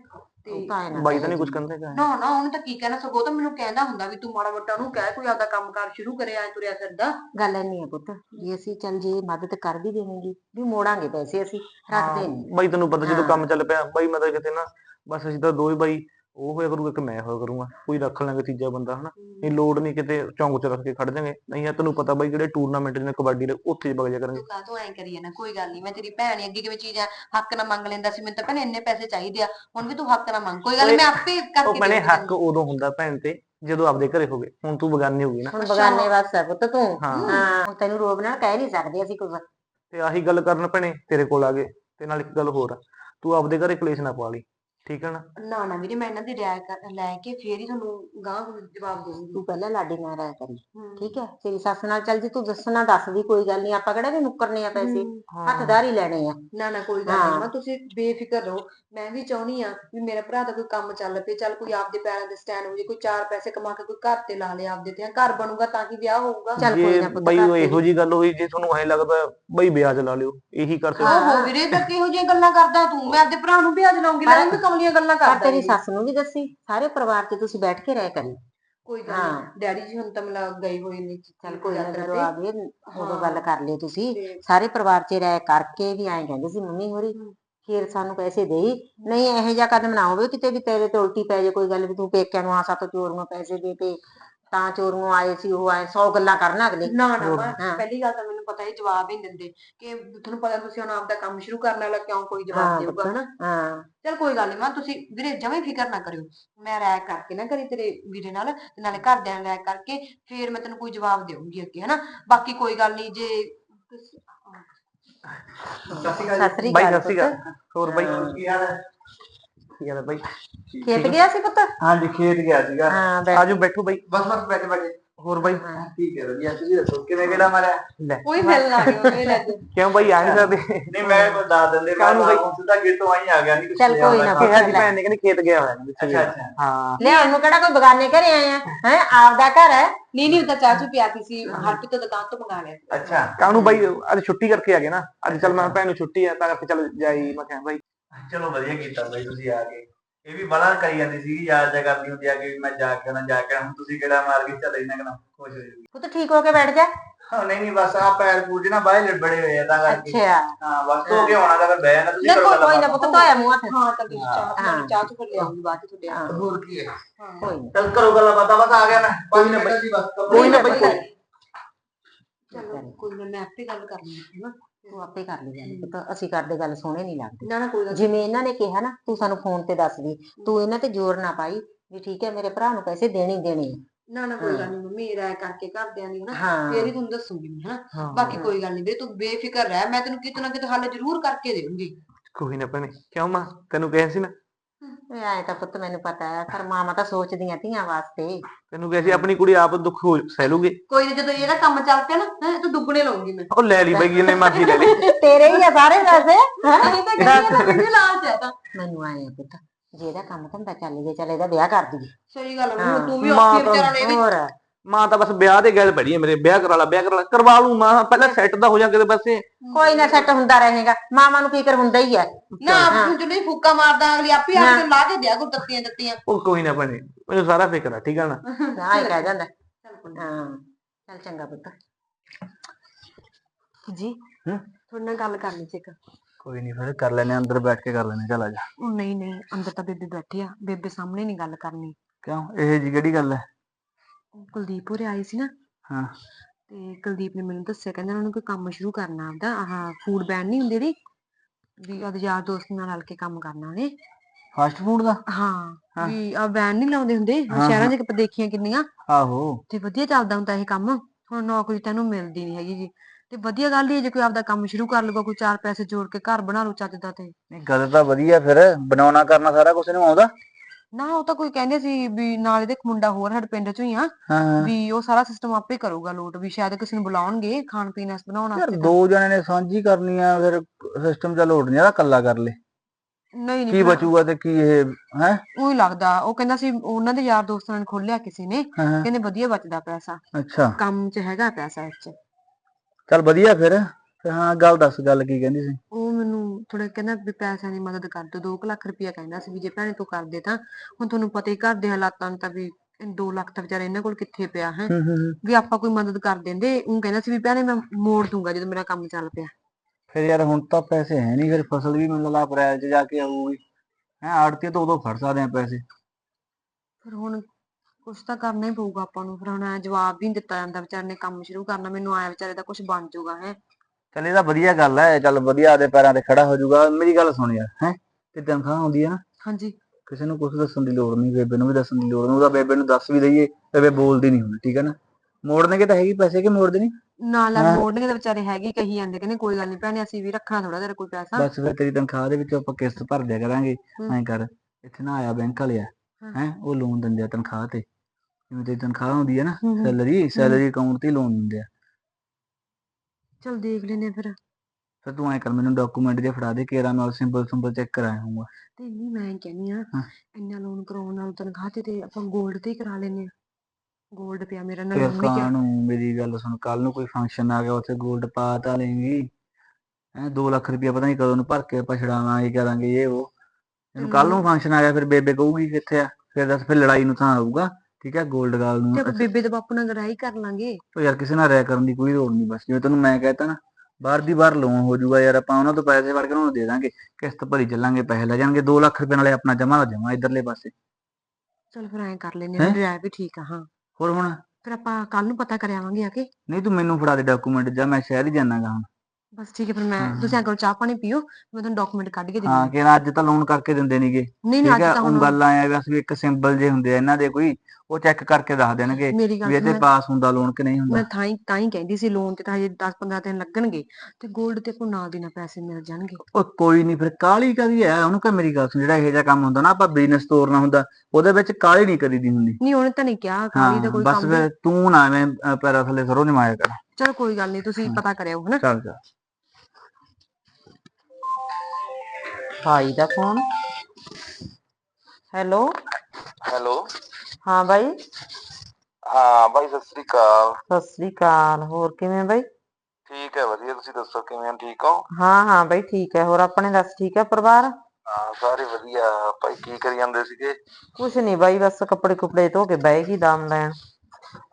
ਤੇ ਉਹ ਤਾਂ ਐਂ ਨਾ ਬਾਈ ਤਾਂ ਨਹੀਂ ਕੁਝ। ਕਹਿੰਦਾ ਹੈਗਾ ਨਾ ਨਾ ਉਹਨੇ ਤਾਂ ਕੀ ਕਹਿਣਾ ਸਗੋਂ ਉਹ ਤਾਂ ਮੈਨੂੰ ਕਹਿੰਦਾ ਹੁੰਦਾ ਵੀ ਤੂੰ ਮਾੜਾ ਮੋਟਾ ਉਹਨੂੰ ਕਹਿ ਕੋਈ ਆਪਦਾ ਕੰਮਕਾਰ ਸ਼ੁਰੂ ਕਰੇ ਐ ਤੁਰਿਆ ਫਿਰਦਾ ਗੱਲ ਇੰਨੀ ਹੈ ਪੁੱਤ ਜੇ ਅਸੀਂ ਚੱਲ ਜੇ ਮਦਦ ਕਰ ਵੀ ਦੇਵਾਂਗੇ ਵੀ ਮੋੜਾਂਗੇ ਪੈਸੇ ਅਸੀਂ ਰੱਖਦੇ ਨਹੀਂ ਬਾਈ ਤੈਨੂੰ ਪਤਾ ਜਦੋਂ। ਕੰਮ ਚੱਲ ਪਿਆ ਬਾਈ ਮੈਂ ਤਾਂ ਕਿਤੇ ਨਾ ਬਸ ਅਸੀਂ ਤਾਂ ਦੋ ਹੀ ਬਾਈ ਉਹ ਹੋਇਆ ਕਰੂਗਾ ਇੱਕ ਮੈਂ ਹੋਇਆ ਕਰੂੰਗਾ। ਕੋਈ ਰੱਖ ਲਾਂਗੇ ਤੀਜਾ ਬੰਦਾ ਹਨਾ? ਨਹੀਂ ਲੋੜ ਨਹੀਂ ਕਿਤੇ ਚੌਂਕ ਚ ਰੱਖ ਕੇ ਖੜ ਜਾਾਂਗੇ। ਨਹੀਂ ਆ ਤੈਨੂੰ ਪਤਾ ਬਾਈ ਜਿਹੜੇ ਟੂਰਨਾਮੈਂਟ ਨੇ ਕਬੱਡੀ ਦੇ ਉੱਥੇ ਵਗ ਜਾ ਕਰਾਂਗੇ ਤੂੰ ਕਾਹਤੋਂ ਐਂ ਕਰੀ ਜਾਣਾ ਕੋਈ ਗੱਲ ਨਹੀਂ ਮੈਂ ਤੇਰੀ ਭੈਣ ਆਂ, ਅੱਗੇ ਕਿਵੇਂ ਚੀਜ਼ ਆ ਹੱਕ ਨਾਲ ਮੰਗ ਲੈਂਦਾ ਸੀ। ਮੈਨੂੰ ਤਾਂ ਭੈਣੇ ਇੰਨੇ ਪੈਸੇ ਚਾਹੀਦੇ ਆ। ਹੁਣ ਵੀ ਤੂੰ ਹੱਕ ਨਾਲ ਮੰਗ। ਕੋਈ ਗੱਲ ਨੀ, ਮੈਂ ਆਪੇ ਕਰਕੇ ਉਹ ਮੈਨੇ ਹੱਕ ਉਦੋਂ ਹੁੰਦਾ ਭੈਣ ਤੇ ਜਦੋਂ ਆਪਦੇ ਘਰੇ ਹੋਵੇ ਹੁਣ ਤੂੰ ਬਗਾਨੀ ਹੋਗੀ ਨਾ। ਹੁਣ ਬਗਾਨੇ ਵਾਸਤੇ ਹੈ ਪੁੱਤ ਤੂੰ। ਹਾਂ। ਹਾਂ ਹੁਣ ਤੈਨੂੰ ਰੋਬ ਨਾਲ ਕਹਿ ਨਹੀਂ ਸਕਦੇ ਅਸੀਂ ਕੁਝ। ਤੇ ਆਹੀ ਗੱਲ ਕਰਨ ਭੈਣੇ ਤੇਰੇ ਕੋਲ ਆ ਗਏ। ਤੇ ਨਾਲ ਇੱਕ ਗੱਲ ਹੋਰ ਆ। ਤੂੰ ਆਪਦੇ ਘਰੇ ਕਲੇਸ਼ ਨਾ ਪਾ ਲਈ। ਠੀਕ ਹੈ ਨਾ? ਨਾ ਨਾ ਵੀਰੇ ਮੈਂ ਇਹਨਾਂ ਦੀ ਰਾਇ ਕਰ- ਲੈ ਕੇ ਫੇਰ ਹੀ ਤੁਹਾਨੂੰ ਗਾਂ ਜਵਾਬ ਦੇਵਾਂਗੀ ਤੂੰ ਪਹਿਲਾਂ ਲਾਡੀ ਨਾਲ ਰਾਇ ਕਰੀ ਹਮ। ਠੀਕ ਹੈ ਤੇਰੀ ਸੱਸ ਨਾਲ ਚੱਲ ਜੇ ਤੂੰ ਦੱਸਣਾ ਦੱਸ ਦੀ ਕੋਈ ਗੱਲ ਨਹੀਂ ਆਪਾਂ ਕਿਹੜਾ ਵੀ ਮੁੱਕਰਨੇ ਆ ਪੈਸੇ? ਹਮ। ਹੱਥਦਾਰ ਹੀ ਲੈਣੇ ਆ। ਨਾ ਨਾ ਕੋਈ ਗੱਲ ਹਾਂ। ਨਹੀਂ ਮਾਂ ਤੁਸੀਂ ਬੇਫਿਕਰ ਰਹੋ। ਮੈਂ ਵੀ ਚਾਹੁੰਦੀ ਆ ਵੀ ਮੇਰਾ ਭਰਾ ਦਾ ਕੋਈ ਕੰਮ ਚੱਲ ਪਏ ਚੱਲ ਕੋਈ ਆਪਦੇ ਪੈਰਾਂ ਤੇ ਸਟੈਂਡ ਹੋ ਜੇ ਕੋਈ ਚਾਰ ਪੈਸੇ ਕਮਾ ਕੇ ਕੋਈ ਘਰ ਤੇ ਲਾ ਲੇ ਆਪਦੇ ਤੇ ਘਰ ਬਣੂਗਾ ਤਾਂ ਕਿ ਵਿਆਹ ਹੋਊਗਾ। ਚੱਲ ਕੋਈ ਜੇ ਨਾ ਪੁੱਤ ਬਈ ਉਹ ਇਹੋ ਜੀ ਗੱਲ ਹੋਈ ਜੇ ਤੁਹਾਨੂੰ ਐ ਲੱਗਦਾ ਬਈ ਵਿਆਜ ਲਾ ਲਿਓ ਇਹੀ ਕਰ ਸਕਦੇ ਹਾਂ। ਓਹੋ ਵੀਰੇ ਤਾਂ ਕਿਹੋ ਜਿਹੀਆਂ ਗੱਲਾਂ ਕਰਦਾ ਤੂੰ? ਮੈਂ ਆਪਦੇ ਭਰਾ ਨੂੰ ਵਿਆਜ ਲਾਉਂਗੀ ਪਰ- ਲੈ ਵੀ ਕਮਲੀਆਂ ਗੱਲਾਂ ਪਰ ਕਰਦਾ ਤੇਰੀ ਇਹ। ਸੱਸ ਨੂੰ ਵੀ ਦੱਸੀ ਸਾਰੇ ਪਰਿਵਾਰ 'ਚ ਤੁਸੀਂ ਬੈਠ ਕੇ ਰਹਿ ਕਰੀ ਕੋਈ ਗੱਲ। ਨਹੀਂ ਡੈਡੀ ਜੀ ਹੁਣ ਤਾਂ ਮਤਲਬ ਗਏ ਹੋਏ ਨੇ ਚੱਲ ਕੋਈ ਨਾ ਜਦੋਂ ਤੇ। ਆ ਗਏ ਉਦੋਂ। ਗੱਲ ਕਰ ਲਿਓ ਤੁਸੀਂ ਤੇ ਸਾਰੇ ਪਰਿਵਾਰ 'ਚ ਰਹਿ ਕਰਕੇ ਵੀ ਐਂ ਕਹਿੰਦੇ ਸੀ ਮੰਮੀ ਹੋਰੀ। ਫਿਰ ਸਾਨੂੰ ਪੈਸੇ ਦੇਈ ਨਹੀਂ ਇਹੋ ਜਿਹਾ ਕਦਮ ਨਾ ਹੋਵੇ ਕਿਤੇ ਵੀ ਤੇਰੇ ਤੇ ਉਲਟੀ ਪੈ ਜੇ ਕੋਈ ਗੱਲ ਵੀ ਤੂੰ ਪੇਕਿਆਂ ਨੂੰ ਆ ਸੱਤ ਚੋਰ ਨੂੰ ਪੈਸੇ ਦੇ ਤੇ ਤਾਂ ਚੋਰ ਨੂੰ ਆਏ ਸੀ ਉਹ ਆਏ 100 ਗੱਲਾਂ ਕਰਨ ਅਗਲੇ ਨਾ ਨਾ ਹੋਰ। ਮਾਂ, ਹਾਂ। ਪਹਿਲੀ ਗੱਲ ਤਾਂ ਮੈਨੂੰ ਪਤਾ ਹੀ ਜਵਾਬ ਹੀ ਨਹੀਂ ਦਿੰਦੇ ਕਿ ਤੁਹਾਨੂੰ ਪਤਾ ਤੁਸੀਂ ਹੁਣ ਆਪਦਾ ਕੰਮ ਸ਼ੁਰੂ ਕਰਨ ਵਾਲਾ ਕਿਉਂ ਕੋਈ ਹਾਂ, ਜਵਾਬ ਦੇਊਗਾ। ਹਨਾ ਹਾਂ ਚਲ ਕੋਈ ਗੱਲ ਨਹੀਂ ਮਾਂ ਤੁਸੀਂ ਵੀਰੇ ਜਮੇ ਫਿਕਰ ਨਾ ਕਰਿਓ ਮੈਂ ਰਾਇ ਕਰਕੇ ਨਾ ਕਰੀ ਤੇਰੇ ਵੀਰੇ ਨਾਲ ਤੇ ਨਾਲੇ ਘਰਦਿਆਂ ਨਾਲ ਰਾਇ ਕਰਕੇ ਫੇਰ ਮੈਂ ਤੈਨੂੰ ਕੋਈ ਜਵਾਬ ਦੇਵਾਂਗੀ ਅੱਗੇ ਹਨਾ ਬਾਕੀ ਕੋਈ ਗੱਲ ਨਹੀਂ ਜੇ ਸਤਿ ਸ੍ਰੀ ਬਾਈ ਅਕਾਲ ਸਤਿ ਸ਼੍ਰੀ। ਅਕਾਲ ਹੋਰ ਬਾਈ। ਕੀ ਹਾਲ ਹੈ ਕੀ ਹਾਲ ਹੈ ਬਾਈ। ਖੇਤ ਗਿਆ ਸੀ ਪੁੱਤ? ਹਾਂਜੀ ਖੇਤ ਗਿਆ ਸੀਗਾ। ਹਾਂ ਆਜੋ ਬੈਠੋ ਬਾਈ। ਬਸ ਬਸ ਬੈਠੇ ਬੈਠੇ। ਹੋਰ ਬਾਈ। ਠੀਕ ਹੈ ਵਧੀਆ। ਤੁਸੀਂ ਦੱਸੋ ਕਿਵੇਂ ਕਿਹੜਾ ਮਾਰਿਆ? ਲੈ। ਕੋਈ ਮਿਲਣ ਆ ਗਿਆ ਮੇਰੇ ਕਿਉਂ ਬਾਈ ਆ ਨਹੀਂ ਸਕਦੇ? ਨਹੀਂ ਮੈਂ ਕੋਈ ਦੱਸ ਦਿੰਦੇ ਮੈਂ ਕਾਹਨੂੰ ਬਈ? ਹੁਣ ਸਿੱਧਾ ਗੇਟ ਤੋਂ ਆਈ ਆ ਗਿਆ ਨਹੀਂ ਕੁਛ ਚੱਲ ਲਿਆ ਕੋਈ ਨਾ ਹੋਇਆ। ਕਿਹਾ ਸੀ ਭੈਣ ਨੇ ਕਹਿੰਦੀ ਖੇਤ ਗਿਆ ਹੋਇਆ ਨੇ ਅੱਛਾ ਅੱਛਾ। ਹਾਂ। ਲੈ ਉਹਨੂੰ ਕਿਹੜਾ ਕੋਈ ਬਗਾਨੇ ਘਰੇ ਆਏ ਆ? ਹੈ? ਆਪਦਾ ਘਰ ਹੈ? ਨਹੀਂ ਨਹੀਂ ਉਹ ਤਾਂ ਚਾਚੂ ਪਿਆਤੀ ਸੀ ਹਰਪ੍ਰੀਤ ਤੋਂ ਦੁਕਾਨ ਤੋਂ ਮੰਗਾ ਲਿਆ ਸੀ। ਅੱਛਾ। ਕਾਹਨੂੰ ਬਾਈ ਅੱਜ ਛੁੱਟੀ ਕਰਕੇ ਆ ਗਏ ਨਾ? ਅੱਜ ਚੱਲ ਮੈਂ ਭੈਣ ਨੂੰ ਛੁੱਟੀ ਆ ਤਾਂ ਕਰਕੇ ਚੱਲ ਜਾਈ ਮੈਂ ਕਿਹਾ ਬਾਈ। ਚਲੋ ਵਧੀਆ ਕੀਤਾ ਬਾਈ ਤੁਸੀਂ ਆ ਗਏ। ਇਹ ਵੀ ਬੜਾ ਕਰੀ ਜਾਂਦੀ ਸੀਗੀ ਯਾਦ ਜਾ ਕਰਦੀ ਹੁੰਦੀ ਆ ਕਿ ਵੀ ਮੈਂ ਜਾ ਕੇ ਨਾ ਜਾ ਕੇ ਆਉਣਾ। ਹੁਣ ਤੁਸੀਂ ਕਿਹੜਾ ਮਾਰ ਕੇ ਚੱਲ ਇਹਨਾਂ ਕਨਾ ਖੁਸ਼ ਹੋ ਜੂਗੀ ਪੁੱਤ ਠੀਕ ਹੋ ਕੇ ਬੈਠ ਜਾ। ਹਾਂ ਨਹੀਂ ਨਹੀਂ ਬਸ ਆ ਪੈਰ ਪੂਰ ਜਿਹੇ ਨਾ ਬਾਹਰ ਲੜਬੜੇ ਹੋਏ ਆ ਤਾਂ ਕਰਕੇ। ਅੱਛਾ। ਹਾਂ ਬਸ ਧੋ ਕੇ ਆਉਣਾ ਤਾਂ ਫਿਰ ਬਹਿ ਜਾਣਾ ਤੁਸੀਂ ਲੈ ਕਰੋ ਕੋਈ ਗੱਲਾਂ ਕੋਈ ਨਾ ਪੁੱਤ ਧੋਇਆ ਮੂੰਹ ਹੱਥ। ਹਾਂ ਤਾਂ ਤੁਸੀਂ ਚਾਹ ਹਾਂ। ਮੈਂ ਚਾਹ ਚੁ ਫਿਰ ਲਿਆਉਂਗੀ ਬਾਅਦ ਚ ਤੁਹਾਡੇ ਹਾਂ, ਹੋਰ ਕੀ ਹੈ? ਹਾਂ। ਕੋਈ ਨਾ। ਚੱਲ ਕਰੋ ਗੱਲਾਂ ਬਾਤਾਂ ਬਸ ਆ ਗਿਆ ਮੈਂ। ਕੋਈ ਨਾ ਬਾਈ। ਬਸ ਕੋਈ ਨਾ ਬਾਈ। ਚਲੋ ਕੋਈ ਨਾ ਮੈਂ ਆਪੇ ਗੱਲ ਕਰ ਲੂੰਗੀ ਹਨਾ। ਤੂੰ ਆਪੇ ਕਰ ਲਈ ਗੱਲ ਪੁੱਤ ਅਸੀਂ ਕਰਦੇ ਗੱਲ ਸੋਹਣੇ ਨਹੀਂ ਲੱਗਦੇ। ਨਾ ਨਾ ਕੋਈ ਗੱਲ ਨੀ। ਜਿਵੇਂ ਇਹਨਾਂ ਨੇ ਕਿਹਾ ਨਾ ਤੂੰ ਸਾਨੂੰ ਫੋਨ ਤੇ ਦੱਸ ਦੀ ਤੂੰ ਇਹਨਾਂ ਤੇ ਜ਼ੋਰ ਨਾ ਪਾਈ ਵੀ ਠੀਕ ਹੈ ਮੇਰੇ ਭਰਾ ਨੂੰ ਪੈਸੇ ਦੇਣੇ ਹੀ ਦੇਣੇ ਆ। ਨਾ ਨਾ ਕੋਈ ਗੱਲ ਨਹੀਂ ਮੰਮੀ ਰਾਇ ਕਰਕੇ ਘਰਦਿਆਂ ਦੀ ਹਨਾ ਹਾਂ। ਫੇਰ ਹੀ ਤੁਹਾਨੂੰ ਦੱਸੂਗੀ ਮੈਂ ਹਨਾ। ਹਾਂ। ਬਾਕੀ ਕੋਈ ਗੱਲ ਨਹੀਂ ਵੀਰੇ ਤੂੰ ਬੇਫਿਕਰ ਰਹਿ ਮੈਂ ਤੈਨੂੰ ਕਿਤੇ ਨਾ ਕਿਤੇ ਹੱਲ ਜ਼ਰੂਰ ਕਰਕੇ ਦੇਵਾਂਗੀ ਕੋਈ ਨਾ ਭੈਣੇ ਕਿਉਂ ਮਾਂ? ਤੈਨੂੰ ਕਿਹਾ ਸੀ ਨਾ ਐ ਤਾਂ ਪੁੱਤ ਮੈਨੂੰ ਪਤਾ ਹੈ ਪਰ ਮਾਮਾ ਤਾਂ ਸੋਚਦੀਆਂ ਧੀਆਂ ਵਾਸਤੇ। ਤੈਨੂੰ ਕਿਹਾ ਸੀ ਆਪਣੀ ਕੁੜੀ ਆਪ ਦੁੱਖ ਹੋ ਸਹਿ ਲੂਗੀ ਕੋਈ ਨਾ ਜਦੋਂ ਇਹਦਾ ਕੰਮ ਚੱਲ ਪਿਆ ਨਾ ਹੈਂ, ਤੂੰ ਦੁੱਗਣੇ ਲਾਉਂਗੀ ਮੈਂ ਉਹ ਲੈ ਲਈ ਬਾਈ ਜਿੰਨੇ ਮਰਜ਼ੀ ਲੈ ਲਈ। ਤੇਰੇ ਹੀ ਆ ਸਾਰੇ ਪੈਸੇ ਹੈਂ? ਇਹ ਤਾਂ ਕਹਿੰਦੀ ਆ ਮੈਨੂੰ ਲਾਲਚ ਹੈ ਤਾਂ। ਮੈਨੂੰ ਆਏ ਆ ਪੁੱਤ ਜੇ ਇਹਦਾ ਕੰਮ ਧੰਦਾ ਚੱਲ ਗਿਆ ਚੱਲ ਇਹਦਾ ਵਿਆਹ ਕਰ ਦਈਏ। ਸਹੀ ਗੱਲ ਹੁਣ ਤੂੰ ਵੀ ਔਖੀ ਵਿਚਾਰਾ ਨੇ ਇਹ ਵੀ। ਹੋਰ। ਮਾਂ ਤਾਂ ਬਸ ਵਿਆਹ ਦੇ ਗੱਲ ਪੜੀ ਹੈ ਮੇਰੇ ਵਿਆਹ ਕਰਾ ਲਾ ਵਿਆਹ ਕਰਾ ਲਾ ਕਰਵਾ ਲੂ ਮਾਂ ਪਹਿਲਾਂ ਸੈੱਟ ਦਾ ਹੋ ਜਾ ਕਿਤੇ ਪਾਸੇ। ਕੋਈ ਨਾ ਸੈੱਟ ਹੁੰਦਾ ਰਹੇਗਾ ਮਾਮਾ ਨੂੰ ਫਿਕਰ ਹੁੰਦਾ ਹੀ ਹੈ। ਨਾ ਜਦੋਂ ਹੀ ਫੂਕਾ ਮਾਰਦਾ ਅਗਲੀ ਆਪੇ ਆ ਕੇ ਲਾ ਕੇ ਦਿਆ ਕੋ ਦਿੱਤੀਆਂ ਦਿੱਤੀਆਂ। ਉਹ ਕੋਈ ਨਾ ਭੈਣੇ ਮੈਨੂੰ ਸਾਰਾ ਫਿਕਰ ਆ ਠੀਕ ਆ ਨਾ? ਆਏ ਕਹਿ ਜਾਂਦਾ। ਨਾ। ਹਾਂ ਚੱਲ ਚੰਗਾ ਪੁੱਤ। ਜੀ? ਤੁਹਾਡੇ ਨਾਲ ਗੱਲ ਕਰਨੀ ਸੀ ਇੱਕ। ਕੋਈ ਨਹੀਂ ਫਿਰ ਕਰ ਲੈਨੇ ਅੰਦਰ ਬੈਠ ਕੇ ਕਰ ਲੈਨੇ ਚੱਲ ਆ ਜਾ। ਉਹ ਨਹੀਂ ਨਹੀਂ ਅੰਦਰ ਤਾਂ ਬੇਬੇ ਬੈਠੀ ਆ ਬੇਬੇ ਸਾਹਮਣੇ ਨਹੀਂ ਗੱਲ ਕਰਨੀ। ਕਿਉਂ? ਇਹ ਜੀ ਕਿਹੜੀ ਗੱਲ ਹੈ? ਕੁਲਦੀਪ ਹੋਰੇ ਆਏ ਸੀ ਨਾ। ਹਾਂ। ਤੇ ਕੁਲਦੀਪ ਨੇ ਮੈਨੂੰ ਦੱਸਿਆ ਕਹਿੰਦਾ ਉਹਨਾਂ ਨੂੰ ਕੋਈ ਕੰਮ ਸ਼ੁਰੂ ਕਰਨਾ ਆਪਦਾ ਆਹ ਫੂਡ ਬੈਂਡ ਨਹੀਂ ਹੁੰਦੀ ਜਿਹੜੀ ਵੀ ਉਹਦੇ ਯਾਰ ਦੋਸਤ ਨਾਲ ਰਲ ਕੇ ਕੰਮ ਕਰਨਾ ਉਹਨੇ। ਫਾਸਟ ਫੂਡ ਦਾ? ਹਾਂ। ਵੀ ਆ ਬੈਂਡ ਨਹੀਂ ਲਾਉਂਦੇ ਹੁੰਦੇ ਸ਼ਹਿਰਾਂ 'ਚ ਆਪਾਂ ਦੇਖੀਆਂ ਕਿੰਨੀਆਂ। ਆਹੋ। ਤੇ ਵਧੀਆ ਚੱਲਦਾ ਹੁੰਦਾ ਇਹ ਕੰਮ ਹੁਣ ਨੌਕਰੀ ਤੈਨੂੰ ਮਿਲਦੀ ਨਹੀਂ ਹੈਗੀ ਜੀ ਤੇ ਵਧੀਆ ਗੱਲ ਹੀ ਹੈ ਜੇ ਕੋਈ ਆਪਦਾ ਕੰਮ ਸ਼ੁਰੂ ਕਰ ਲਊਗਾ ਕੋਈ ਚਾਰ ਪੈਸੇ ਜੋੜ ਕੇ ਘਰ ਬਣਾ ਲੂ ਚੱਜ ਦਾ ਤੇ। ਨਹੀਂ ਗੱਲ ਤਾਂ ਵਧੀਆ ਫਿਰ ਬਣਾਉਣਾ ਕਰਨਾ ਸਾਰਾ ਕੁਝ ਨੂੰ ਆਉਂਦਾ। ਨਾ ਉਹ ਤਾਂ ਕੋਈ ਕਹਿੰਦੇ ਸੀ ਵੀ ਨਾਲ ਇਹਦੇ ਇੱਕ ਮੁੰਡਾ ਹੋਰ ਸਾਡੇ ਪਿੰਡ ਚੋਂ ਹੀ ਆ ਹਾਂ। ਵੀ ਉਹ ਸਾਰਾ ਸਿਸਟਮ ਆਪੇ ਕਰੂਗਾ ਲੋਟ ਵੀ ਸ਼ਾਇਦ ਕਿਸੇ ਨੂੰ ਬੁਲਾਉਣਗੇ ਖਾਣ ਪੀਣ ਵਾਸਤੇ ਬਣਾਉਣ ਯਾਰ ਵਾਸਤੇ। ਦੋ ਜਣੇ ਨੇ ਸਾਂਝੀ ਕਰਨੀ ਆ ਫਿਰ ਸਿਸਟਮ ਚ ਲੋਡ ਨਹੀਂ ਆਦਾ ਕੱਲਾ ਕਰ ਲੇ। ਨਹੀਂ ਕੀ ਨਹੀਂ ਬਚੂਗਾ ਤੇ ਕੀ ਇਹ ਹੈ? ਉਹੀ ਲੱਗਦਾ ਉਹ ਕਹਿੰਦਾ ਸੀ ਉਹਨਾਂ ਦੇ ਯਾਰ ਦੋਸਤਾਂ ਨੇ ਖੋਲਿਆ ਕਿਸੇ ਨੇ ਕਹਿੰਦੇ ਵਧੀਆ ਬਚਦਾ ਪੈਸਾ। ਅੱਛਾ। ਕੰਮ 'ਚ ਹੈਗਾ ਪੈਸਾ ਇਸ 'ਚ। ਚੱਲ ਵਧੀਆ ਫਿਰ। ਤੇ ਹਾਂ ਗੱਲ ਦੱਸ ਗੱਲ ਕੀ ਕਹਿੰਦੀ ਸੀ? ਉਹ ਮੈਨੂੰ ਥੋੜਾ ਕਹਿੰਦਾ ਵੀ ਪੈਸਿਆਂ ਦੀ ਮਦਦ ਕਰ ਦਿਓ 2 ਲੱਖ ਰੁਪਇਆ ਕਹਿੰਦਾ ਸੀ ਵੀ ਜੇ ਭੈਣੇ ਤੂੰ ਕਰ ਦੇ ਤਾਂ। ਹੁਣ ਤੁਹਾਨੂੰ ਪਤਾ ਹੀ ਘਰ ਦੇ ਹਾਲਾਤਾਂ ਨੂੰ ਤਾਂ ਵੀ 2 ਲੱਖ ਤਾਂ ਵਿਚਾਰੇ ਇਹਨਾਂ ਕੋਲ ਕਿੱਥੇ ਪਿਆ ਹੈ? ਹੂੰ ਹੂੰ ਹੂੰ। ਵੀ ਆਪਾਂ ਕੋਈ ਮਦਦ ਕਰ ਦਿੰਦੇ ਉਹ ਕਹਿੰਦਾ ਸੀ ਵੀ ਭੈਣੇ ਮੈਂ ਮੋੜ ਦੂੰਗਾ ਜਦੋਂ ਮੇਰਾ ਕੰਮ ਚੱਲ ਪਿਆ। ਫਿਰ ਯਾਰ ਹੁਣ ਤਾਂ ਪੈਸੇ ਹੈ ਨਹੀਂ ਫਿਰ ਫਸਲ ਵੀ ਮੈਨੂੰ ਲਾ ਅਪ੍ਰੈਲ ਚ ਜਾ ਕੇ ਆਊਗੀ। ਹੈ ਆੜਤੀ ਤੋਂ ਉਦੋਂ ਫੜ ਸਕਦੇ ਆ ਪੈਸੇ। ਫਿਰ ਹੁਣ ਕੁਛ ਤਾਂ ਕਰਨਾ ਹੀ ਪਊਗਾ ਆਪਾਂ ਨੂੰ ਫਿਰ ਹੁਣ ਐਂ ਜਵਾਬ ਵੀ ਨੀ ਦਿੱਤਾ ਜਾਂਦਾ ਵਿਚਾਰੇ ਨੇ ਕੰਮ ਸ਼ੁਰੂ ਕਰਨਾ ਮੈਨੂੰ ਆਇਆ ਵਿਚਾਰੇ ਦਾ ਕੁਝ ਬਣ ਜਾਊਗਾ ਹੈ? ਚੱਲ ਇਹ ਤਾਂ ਵਧੀਆ ਗੱਲ ਹੈ ਚੱਲ ਵਧੀਆ ਆਦੇ ਪੈਰਾਂ ਤੇ ਖੜਾ ਹੋ ਜਾਊਗਾ ਮੇਰੀ ਗੱਲ ਸੁਣ ਯਾਰ ਹੈ? ਤੇ ਤਨਖਾਹ ਆਉਂਦੀ ਹੈ ਨਾ? ਹਾਂਜੀ। ਕਿਸੇ ਨੂੰ ਕੁਝ ਦੱਸਣ ਦੀ ਲੋੜ ਨਹੀਂ ਬੇਬੇ ਨੂੰ ਵੀ ਦੱਸਣ ਦੀ ਲੋੜ ਨਹੀਂ ਉਹਦਾ ਬੇਬੇ ਨੂੰ ਦੱਸ ਵੀ ਦਈਏ ਬੇਬੇ ਬੋਲਦੀ ਨਹੀਂ ਹੁਣ ਠੀਕ ਹੈ ਨਾ? ਮੋੜਨਗੇ ਤਾਂ ਹੈਗੀ ਪੈਸੇ ਕਿ ਮੋੜਦੇ ਨਹੀਂ? ਨਾਲ ਨਾਲ। ਮੋੜਨਗੇ ਤਾਂ ਵਿਚਾਰੇ ਹੈਗੇ ਕਹੀ ਜਾਂਦੇ ਕਹਿੰਦੇ ਕੋਈ ਗੱਲ ਨਹੀਂ ਭੈਣੇ ਅਸੀਂ ਵੀ ਰੱਖਣਾ ਥੋੜਾ ਤੇਰਾ ਕੋਈ ਪੈਸਾ। ਬਸ ਫਿਰ ਤੇਰੀ ਤਨਖਾਹ ਦੇ ਵਿੱਚ ਆਪਾਂ ਕਿਸ਼ਤ ਭਰ ਦਿਆ ਕਰਾਂਗੇ। ਐਂ ਕਰ ਇੱਥੇ ਨਾ ਆਇਆ ਬੈਂਕ ਵਾਲੇ ਆ ਹਾਂ। ਉਹ ਲੋਨ ਦਿੰਦੇ ਆ ਤਨਖਾਹ ਤੇ। ਜਿਵੇਂ ਤੇਰੀ ਤਨਖਾਹ ਹੁੰਦੀ ਹੈ ਨਾ। ਸੈਲਰੀ ਸੈਲਰੀ ਅਕਾਊਂਟ ਤੇ ਲੋਨ ਦਿੰਦੇ ਆ। ਚਲ ਦੇਖ ਲੈਨੇ ਫਿਰ। ਫਿਰ ਤੂੰ ਐ ਕਰ ਮੈਨੂੰ ਡਾਕੂਮੈਂਟ ਜੇ ਫੜਾ ਦੇ ਕੇਰਾ ਨਾਲ ਸਿੰਪਲ ਸਿੰਪਲ ਚੈੱਕ ਕਰਾਇਆ ਹੂੰਗਾ ਤੇ ਨਹੀਂ ਮੈਂ ਕਹਿੰਨੀ ਆ ਇੰਨਾ ਲੋਨ ਕਰਾਉਣ ਨਾਲ ਤਨਖਾਹ ਤੇ ਆਪਾਂ 골ਡ ਤੇ ਹੀ ਕਰਾ ਲੈਨੇ ਆ 골ਡ ਪਿਆ ਮੇਰਾ ਨਾਲ ਫਿਰ ਮੰਮੀ ਕਿਹਾ ਕਾਨੂੰ ਮੇਰੀ ਗੱਲ ਸੁਣ ਕੱਲ ਨੂੰ ਕੋਈ ਫੰਕਸ਼ਨ ਆ ਗਿਆ ਉੱਥੇ 골ਡ ਪਾ ਤਾਂ ਲੇਂਗੀ ਐ 2 ਲੱਖ ਰੁਪਇਆ ਪਤਾ ਨਹੀਂ ਕਦੋਂ ਨੂੰ ਭਰ ਕੇ ਆਪਾਂ ਛਡਾਵਾਂਗੇ ਕਰਾਂਗੇ ਇਹ ਉਹ। ਕੱਲ ਨੂੰ ਫੰਕਸ਼ਨ ਆ ਗਿਆ ਫਿਰ ਬੇਬੇ ਕਹੂਗੀ ਕਿੱਥੇ ਆ? ਫਿਰ ਦੱਸ ਫਿਰ ਲੜਾਈ ਨੂੰ ਥਾਂ ਆਊਗਾ। ਠੀਕ ਹੈ 골ਡ ਗੱਲ ਨੂੰ ਤੇ ਬੇਬੇ ਦੇ ਬਾਪੂ ਨਾਲ ਲੜਾਈ ਕਰ ਲਾਂਗੇ। ਉਹ ਯਾਰ ਕਿਸੇ ਨਾਲ ਰਾਇ ਕਰਨ ਦੀ ਕੋਈ ਲੋੜ ਨਹੀਂ ਬਸ ਜਿਵੇਂ ਤੈਨੂੰ ਮੈਂ ਕਹਿਤਾ ਨਾ ਬਾਹਰ ਦੀ ਬਾਹਰ ਲੋਨ ਹੋ ਜਾਊਗਾ ਯਾਰ ਆਪਾਂ ਉਹਨਾਂ ਤੋਂ ਪੈਸੇ ਫੜ ਕੇ ਉਹਨਾਂ ਨੂੰ ਦੇ ਦਾਂਗੇ ਕਿਸ਼ਤ ਭਰੀ ਚੱਲਾਂਗੇ ਪੈਸੇ ਲੈ ਜਾਣਗੇ 2 ਲੱਖ ਰੁਪਏ ਨਾਲੇ ਆਪਣਾ ਜਮਾ ਦਾ ਜਮਾ ਇਧਰਲੇ ਪਾਸੇ। ਚਲ ਫਿਰ ਐਂ ਕਰ ਲੈਨੇ? ਆ ਰਾਇ ਵੀ ਠੀਕ ਆ ਹਾਂ। ਹੋਰ ਹੁਣ? ਫਿਰ ਆਪਾਂ ਕੱਲ ਨੂੰ ਪਤਾ ਕਰ ਆਵਾਂਗੇ ਆ ਕੇ। ਨਹੀਂ ਤੂੰ ਮੈਨੂੰ ਫੜਾ ਦੇ ਡਾਕੂਮੈਂਟ ਜਾਂ ਮੈਂ ਸ਼ਹਿਰ ਹੀ ਜਾਣਾਗਾ ਹੁਣ। ਬਸ ਠੀਕ ਹੈ ਫਿਰ ਮੈਂ ਤੁਸੀਂ ਅੰਕਲ ਚਾਹ ਪਾਣੀ ਪੀਓ ਮੈਂ ਤੁਹਾਨੂੰ ਡਾਕੂਮੈਂਟ ਕੱਢ ਕੇ ਦੇ ਹਾਂ ਦਿੰਦੀ ਕਿ ਅੱਜ ਤਾਂ ਲੋਨ ਕਰਕੇ ਦਿੰਦੇ ਨਹੀਂਗੇ ਨਹੀਂ ਨਹੀਂ ਅੱਜ ਹੈ ਤਾਂ ਹੁਣ ਗੱਲ ਆਇਆ ਬਸ ਵੀ ਇੱਕ ਸਿੰਬਲ ਜੇ ਹੁੰਦੇ ਆ ਇਹਨਾਂ ਦੇ ਕੋਈ ਉਹ ਚੈੱਕ ਕਰਕੇ ਦੱਸ ਦੇਣਗੇ ਮੇਰੀ ਗੱਲ ਵੀ ਇਹ ਤੇ ਸੁਣ। ਪਾਸ ਹੁੰਦਾ ਲੋਨ ਕਿ ਨਹੀਂ ਹੁੰਦਾ। ਮੈਂ ਤਾਂ ਹੀ ਤਾਂ ਹੀ ਕਹਿੰਦੀ ਸੀ ਲੋਨ ਤੇ ਤਾਂ ਹਜੇ 10-15 ਦਿਨ ਲੱਗਣਗੇ ਤੇ 골ਡ ਤੇ ਕੋ ਨਾਲ ਦੀ ਨਾਲ ਪੈਸੇ ਮਿਲ ਜਾਣਗੇ। ਉਹ ਕੋਈ ਨਹੀਂ ਫਿਰ ਕਾਲੀ ਕਦੀ ਹੈ? ਉਹਨੂੰ ਕਹ ਮੇਰੀ ਗੱਲ ਸੁਣ ਜਿਹੜਾ ਇਹੋ ਜਿਹਾ ਕੰਮ ਹੁੰਦਾ ਨਾ ਆਪਾਂ ਬਿਜ਼ਨਸ ਤੋਰਨਾ ਹੁੰਦਾ ਉਹਦੇ ਵਿੱਚ ਕਾਲੀ ਨਹੀਂ ਕਰੀਦੀ ਹੁੰਦੀ। ਨਹੀਂ ਉਹਨੇ ਤਾਂ ਨਹੀਂ ਕਿਹਾ ਕਾਲੀ ਦਾ ਹਾਂ ਕੋਈ ਬਸ ਕੰਮ ਫਿਰ ਤੂੰ ਨਾ ਐਵੇਂ ਅ, ਪੈਰਾਂ ਥੱਲੇ ਸਰੋਂ ਜਮਾਇਆ ਕਰ। ਚਲ ਕੋਈ ਗੱਲ ਨਹੀਂ ਤੁਸੀਂ। ਪਤਾ ਕਰਿਓ ਹਨਾ? ਚੱਲ ਚੱਲ। ਭਾਈ ਦਾ ਫੋਨ। ਹੈਲੋ। ਹੈਲੋ। ਹਾਂ ਬਾਈ। ਹਾਂ ਬਾਈ ਸਤਿ ਸ੍ਰੀ ਅਕਾਲ। ਸਤਿ ਸ੍ਰੀ ਅਕਾਲ ਹੋਰ ਕਿਵੇਂ ਬਾਈ? ਠੀਕ ਹੈ ਵਧੀਆ ਤੁਸੀਂ ਦੱਸੋ ਕਿਵੇਂ ਹੋ ਠੀਕ ਹੋ? ਹਾਂ ਹਾਂ ਬਾਈ ਠੀਕ ਹੈ ਹੋਰ ਆਪਣੇ ਦੱਸ ਠੀਕ ਹੈ ਪਰਿਵਾਰ? ਹਾਂ ਸਾਰੇ ਵਧੀਆ ਭਾਈ ਕੀ ਕਰੀ ਜਾਂਦੇ ਸੀਗੇ? ਕੁਛ ਨਹੀਂ ਬਾਈ ਬਸ ਕੱਪੜੇ ਕੁਪੜੇ ਧੋ ਕੇ ਬਹਿ ਗਈ ਦਮ ਲੈਣ।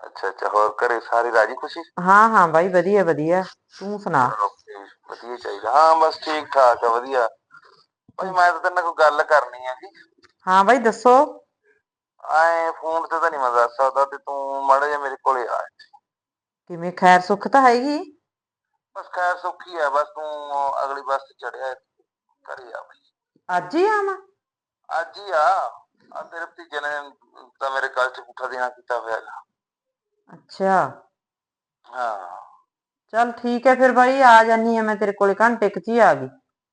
ਅੱਛਾ ਅੱਛਾ ਹੋਰ ਘਰੇ ਸਾਰੇ ਰਾਜੀ ਖੁਸ਼ੀ? ਹਾਂ ਹਾਂ ਬਾਈ ਵਧੀਆ ਵਧੀਆ ਤੂੰ ਸੁਣਾ? ਓਕੇ ਵਧੀਆ ਚਾਹੀਦਾ ਹਾਂ ਬਸ ਠੀਕ ਠਾਕ ਆ ਵਧੀਆ। ਭਾਈ ਮੈਂ ਤਾਂ ਤੇਰੇ ਨਾਲ ਕੋਈ ਗੱਲ ਕਰਨੀ ਆ ਜੀ ਹਾਂ ਬਾਈ ਦੱਸੋ। ਐ ਫੋਨ ਤੇ ਤਾਂ ਨਹੀਂ ਮੈਂ ਦੱਸ ਸਕਦਾ ਤੇ ਤੂੰ ਮਾੜਾ ਜਿਹਾ ਮੇਰੇ ਕੋਲੇ ਆ। ਕਿਵੇਂ ਖੈਰ ਸੁੱਖ ਤਾਂ ਹੈਗੀ? ਬਸ ਖੈਰ ਸੁੱਖੀ ਆ ਬਸ ਤੂੰ ਅਗਲੀ ਬੱਸ ਤੇ ਚੜਿਆ ਘਰੇ ਆ ਬਈ। ਅੱਜ ਹੀ ਆਵਾਂ? ਅੱਜ ਹੀ ਆ। ਆ ਤੇਰੇ ਭਤੀਜੇ ਨੇ ਤਾਂ ਮੇਰੇ ਕੱਲ ਚ ਪੁੱਠਾ ਦੇਣਾ ਕੀਤਾ ਹੋਇਆ ਹੈਗਾ। ਅੱਛਾ। ਹਾਂ। ਚੱਲ ਠੀਕ ਹੈ ਫਿਰ ਬਾਈ ਆ ਜਾਨੀ ਆ ਮੈਂ ਤੇਰੇ ਕੋਲੇ ਘੰਟੇ ਕੁ ਚ ਹੀ ਆ ਗਈ।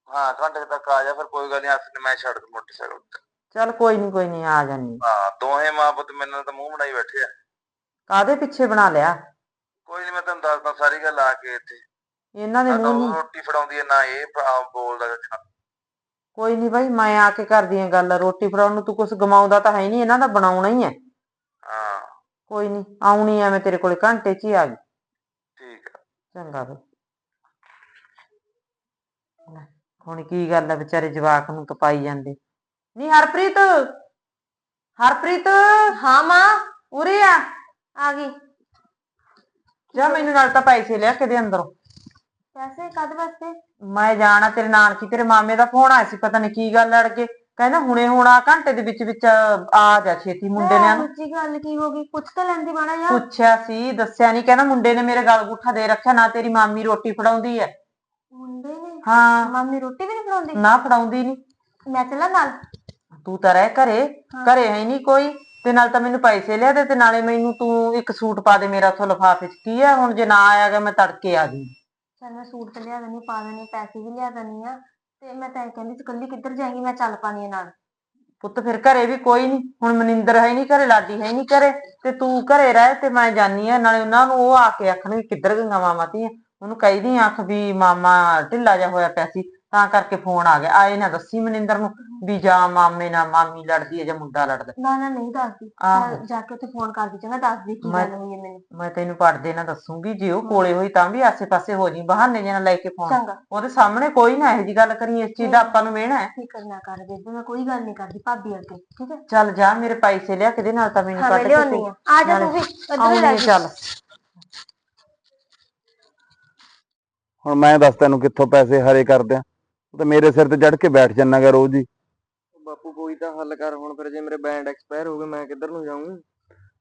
ਹਾਂ ਘੰਟੇ ਕੁ ਤੱਕ ਆ ਜਾ ਫਿਰ ਕੋਈ ਗੱਲ ਨਹੀਂ ਤੇ ਮੈਂ ਛੱਡ ਦੂੰ ਮੋਟਰਸਾਈਕਲ ਤੇ ਚੱਲ ਕੋਈ ਨਹੀਂ ਕੋਈ ਨਹੀਂ ਆ ਜਾਨੀ ਹਾਂ ਦੋਹੇ ਮਾਂ ਪੁੱਤ ਮੈਨੂੰ ਤਾਂ ਮੂੰਹ ਬਣਾਈ ਬੈਠੇ ਆ। ਕਾਦੇ ਪਿੱਛੇ ਬਣਾ ਲਿਆ? ਕੋਈ ਨਹੀਂ ਮੈਂ ਤੈਨੂੰ ਦੱਸਦਾ ਸਾਰੀ ਗੱਲ ਆ ਕੇ ਇੱਥੇ। ਇਹਨਾਂ ਦੇ ਨਾ ਤਾਂ ਮੂੰਹ ਉਹ ਨਹੀਂ ਰੋਟੀ ਫੜਾਉਂਦੀ ਹੈ ਨਾ ਇਹ ਪ- ਬੋਲਦਾ ਗਾ। ਕੋਈ ਨਹੀਂ ਬਾਈ ਮੈਂ ਆ ਕੇ ਕਰਦੀ ਆ ਗੱਲ। ਰੋਟੀ ਫੜਾਉਣ ਨੂੰ ਤੂੰ ਕੁਝ ਗਮਾਉਂਦਾ ਤਾਂ ਹੈ ਨਹੀਂ ਇਹਨਾਂ ਦਾ ਬਣਾਉਣਾ ਹੀ ਹੈ ਹਾਂ। ਕੋਈ ਨਹੀਂ ਆਉਣੀ ਆ ਮੈਂ ਤੇਰੇ ਕੋਲੇ ਘੰਟੇ ਚ ਹੀ ਆ ਗਈ। ਠੀਕ ਆ। ਚੰਗਾ ਬਈ। ਲੈ, ਹੁਣ ਕੀ ਗੱਲ ਆ ਵਿਚਾਰੇ ਜਵਾਕ ਨੂੰ ਤਪਾਈ ਜਾਂਦੇ। ਨਹੀਂ ਹਰਪ੍ਰੀਤ? ਹਰਪ੍ਰੀਤ? ਹਾਂ ਮਾਂ। ਉਰੇ ਆ। ਆ ਗਈ। ਜਾ ਮੈਨੂੰ ਨਾਲ ਤਾਂ ਪੈਸੇ ਲਿਆ ਕਿਤੇ ਅੰਦਰੋਂ। ਪੈਸੇ ਕਦ ਵਾਸਤੇ? ਮੈਂ ਜਾਣਾ ਤੇਰੇ ਨਾਨਕੀ ਤੇਰੇ ਮਾਮੇ ਦਾ ਫੋਨ ਆਇਆ ਸੀ ਪਤਾ ਨਹੀਂ ਕੀ ਗੱਲ ਲੜ ਕੇ ਕਹਿੰਦਾ ਹੁਣੇ ਹੋਣਾ ਘੰਟੇ ਦੇ ਵਿੱਚ ਵਿੱਚ ਆ ਜਾ ਛੇਤੀ ਮੁੰਡੇ ਨੇ ਨਾ ਸੱਚੀ ਗੱਲ ਕੀ ਹੋ ਗਈ? ਪੁੱਛ ਤਾਂ ਲੈਂਦੀ ਮਾੜਾ ਜਿਹਾ। ਪੁੱਛਿਆ ਸੀ ਦੱਸਿਆ ਨਹੀਂ ਕਹਿੰਦਾ ਮੁੰਡੇ ਨੇ ਮੇਰੇ ਗਲ ਗੁੱਠਾ ਦੇ ਰੱਖਿਆ ਨਾ ਤੇਰੀ ਮਾਮੀ ਰੋਟੀ ਫੜਾਉਂਦੀ ਹੈ ਮੁੰਡੇ ਨੇ? ਹਾਂ। ਮਾਮੀ ਰੋਟੀ ਵੀ ਨਹੀਂ ਬਣਾਉਂਦੀ ਨਾ ਫੜਾਉਂਦੀ ਨਹੀਂ ਮੈਂ ਚੱਲਾਂ ਨਾਲ? ਤੂੰ ਤਾਂ ਰਹਿ ਘਰੇ ਘਰੇ ਹੈ ਨਹੀਂ ਕੋਈ। ਤੇ ਨਾਲ ਤਾਂ ਮੈਨੂੰ ਪੈਸੇ ਲਿਆ ਦੇ ਤੇ ਨਾਲੇ ਮੈਨੂੰ ਤੂੰ ਇੱਕ ਸੂਟ ਪਾ ਦੇ ਮੇਰਾ ਉੱਥੋਂ ਲਿਫਾਫੇ 'ਚ। ਕੀ ਹੈ ਹੁਣ ਜੇ ਨਾ ਆਇਆ ਗਿਆ ਮੈਂ ਤੜਕੇ ਆ ਗਈ ਚੱਲ ਮੈਂ ਸੂਟ ਤੇ ਲਿਆ ਦਨੀ ਪਾ ਦਨੀ ਪੈਸੇ ਵੀ ਲਿਆ ਦਨੀ ਆ ਤੇ ਮੈਂ ਤਾਂ ਇਹ ਕਹਿੰਦੀ ਸੀ ਕੱਲੀ ਕਿੱਧਰ ਜਾਏਂਗੀ? ਮੈਂ ਚੱਲ ਪਾਣੀ ਨਾਲ। ਪੁੱਤ ਫਿਰ ਘਰੇ ਵੀ ਕੋਈ ਨਹੀਂ। ਹੁਣ ਮਨਿੰਦਰ ਹੈ ਨਹੀਂ ਘਰੇ ਲਾਡੀ ਹੈ ਨਹੀਂ ਘਰੇ। ਤੇ ਤੂੰ ਘਰੇ ਰਹਿ ਤੇ ਮੈਂ ਜਾਨੀ ਆ ਨਾਲੇ ਉਹਨਾਂ ਨੂੰ ਉਹ ਆ ਕੇ ਆਖਣ ਵੀ ਕਿੱਧਰ ਗਈਆਂ ਮਾਮਾ ਧੀਆਂ? ਉਹਨੂੰ ਕਹਿਦੀ ਆਖ ਵੀ ਮਾਮਾ ਢਿੱਲਾ ਜਿਹਾ ਹੋਇਆ ਪਿਆ ਸੀ। ਤਾਂ ਕਰਕੇ ਫੋਨ ਆ ਗਿਆ। ਆਏ ਨਾ ਦੱਸੀ ਮਨਿੰਦਰ ਨੂੰ ਵੀ ਜਾਂ ਮਾਮੇ ਨਾਲ ਮਾਮੀ ਲੜਦੀ ਹੈ ਜਾਂ ਮੁੰਡਾ ਲੜਦਾ ਨਾ ਨਾ ਨਹੀਂ ਦੱਸਦੀ। ਆਹੋ। ਮੈਂ ਜਾ ਕੇ ਉੱਥੇ ਫੋਨ ਕਰਦੀ ਚੰਗਾ ਦੱਸ ਦੇ ਕੀ ਮੈਂ- ਗੱਲ ਹੋਈ ਹੈ ਮੈਨੂੰ। ਮੈਂ ਤੈਨੂੰ ਪੜਦੇ ਨਾ ਦੱਸੂਗੀ। ਜੇ ਉਹ ਕੋਲੇ ਹੋਈ ਤਾਂ ਵੀ ਆਸੇ-ਪਾਸੇ ਹੋ ਜੀ ਬਹਾਨੇ ਜਿਹੇ ਨਾਲ ਲੈ ਕੇ ਫੋਨ ਚੰਗਾ। ਉਹਦੇ ਸਾਹਮਣੇ ਕੋਈ ਨਾ ਇਹੋ ਜੀ ਗੱਲ ਕਰੀ ਇਸ ਚੀਜ਼ ਦਾ ਆਪਾਂ ਨੂੰ ਮਿਹਣਾ ਹੈ। ਫਿਕਰ ਨਾ ਕਰ ਬੇਬੇ ਮੈਂ ਕੋਈ ਗੱਲ ਨਹੀਂ ਕਰਦੀ ਭਾਬੀ ਅੱਗੇ ਠੀਕ ਹੈ? ਚੱਲ ਜਾ ਮੇਰੇ ਪੈਸੇ ਲਿਆ ਕਿਹਦੇ ਨਾਲ ਤਾਂ ਮੈਨੂੰ ਹਾਂ ਮੈਂ ਕੱਢ ਲਿਆਉਣੀ ਕੇ ਆ। ਆ ਜਾ ਤੂੰ ਵੀ ਇੱਧਰ ਹੀ ਆਉਣੀ ਜੀ। ਚੱਲ। ਹੁਣ ਮੈਂ ਦੱਸ ਤੈਨੂੰ ਕਿੱਥੋਂ ਪੈਸੇ ਹਰੇ ਕਰਦੇ ਆ। ਤੂੰ ਤਾਂ ਮੇਰੇ ਸਿਰ ਤੇ ਚੜ ਕੇ ਬੈਠ ਜਾਨਾਗਾ ਰੋਜ਼ ਹੀ। ਬਾਪੂ ਕੋਈ ਤਾਂ ਹੱਲ ਕਰ ਹੁਣ ਫਿਰ ਜੇ ਮੇਰੇ ਬੈਂਡ ਐਕਸਪਾਇਰ ਹੋ ਗਏ ਮੈਂ ਕਿੱਧਰ ਨੂੰ ਜਾਊਂ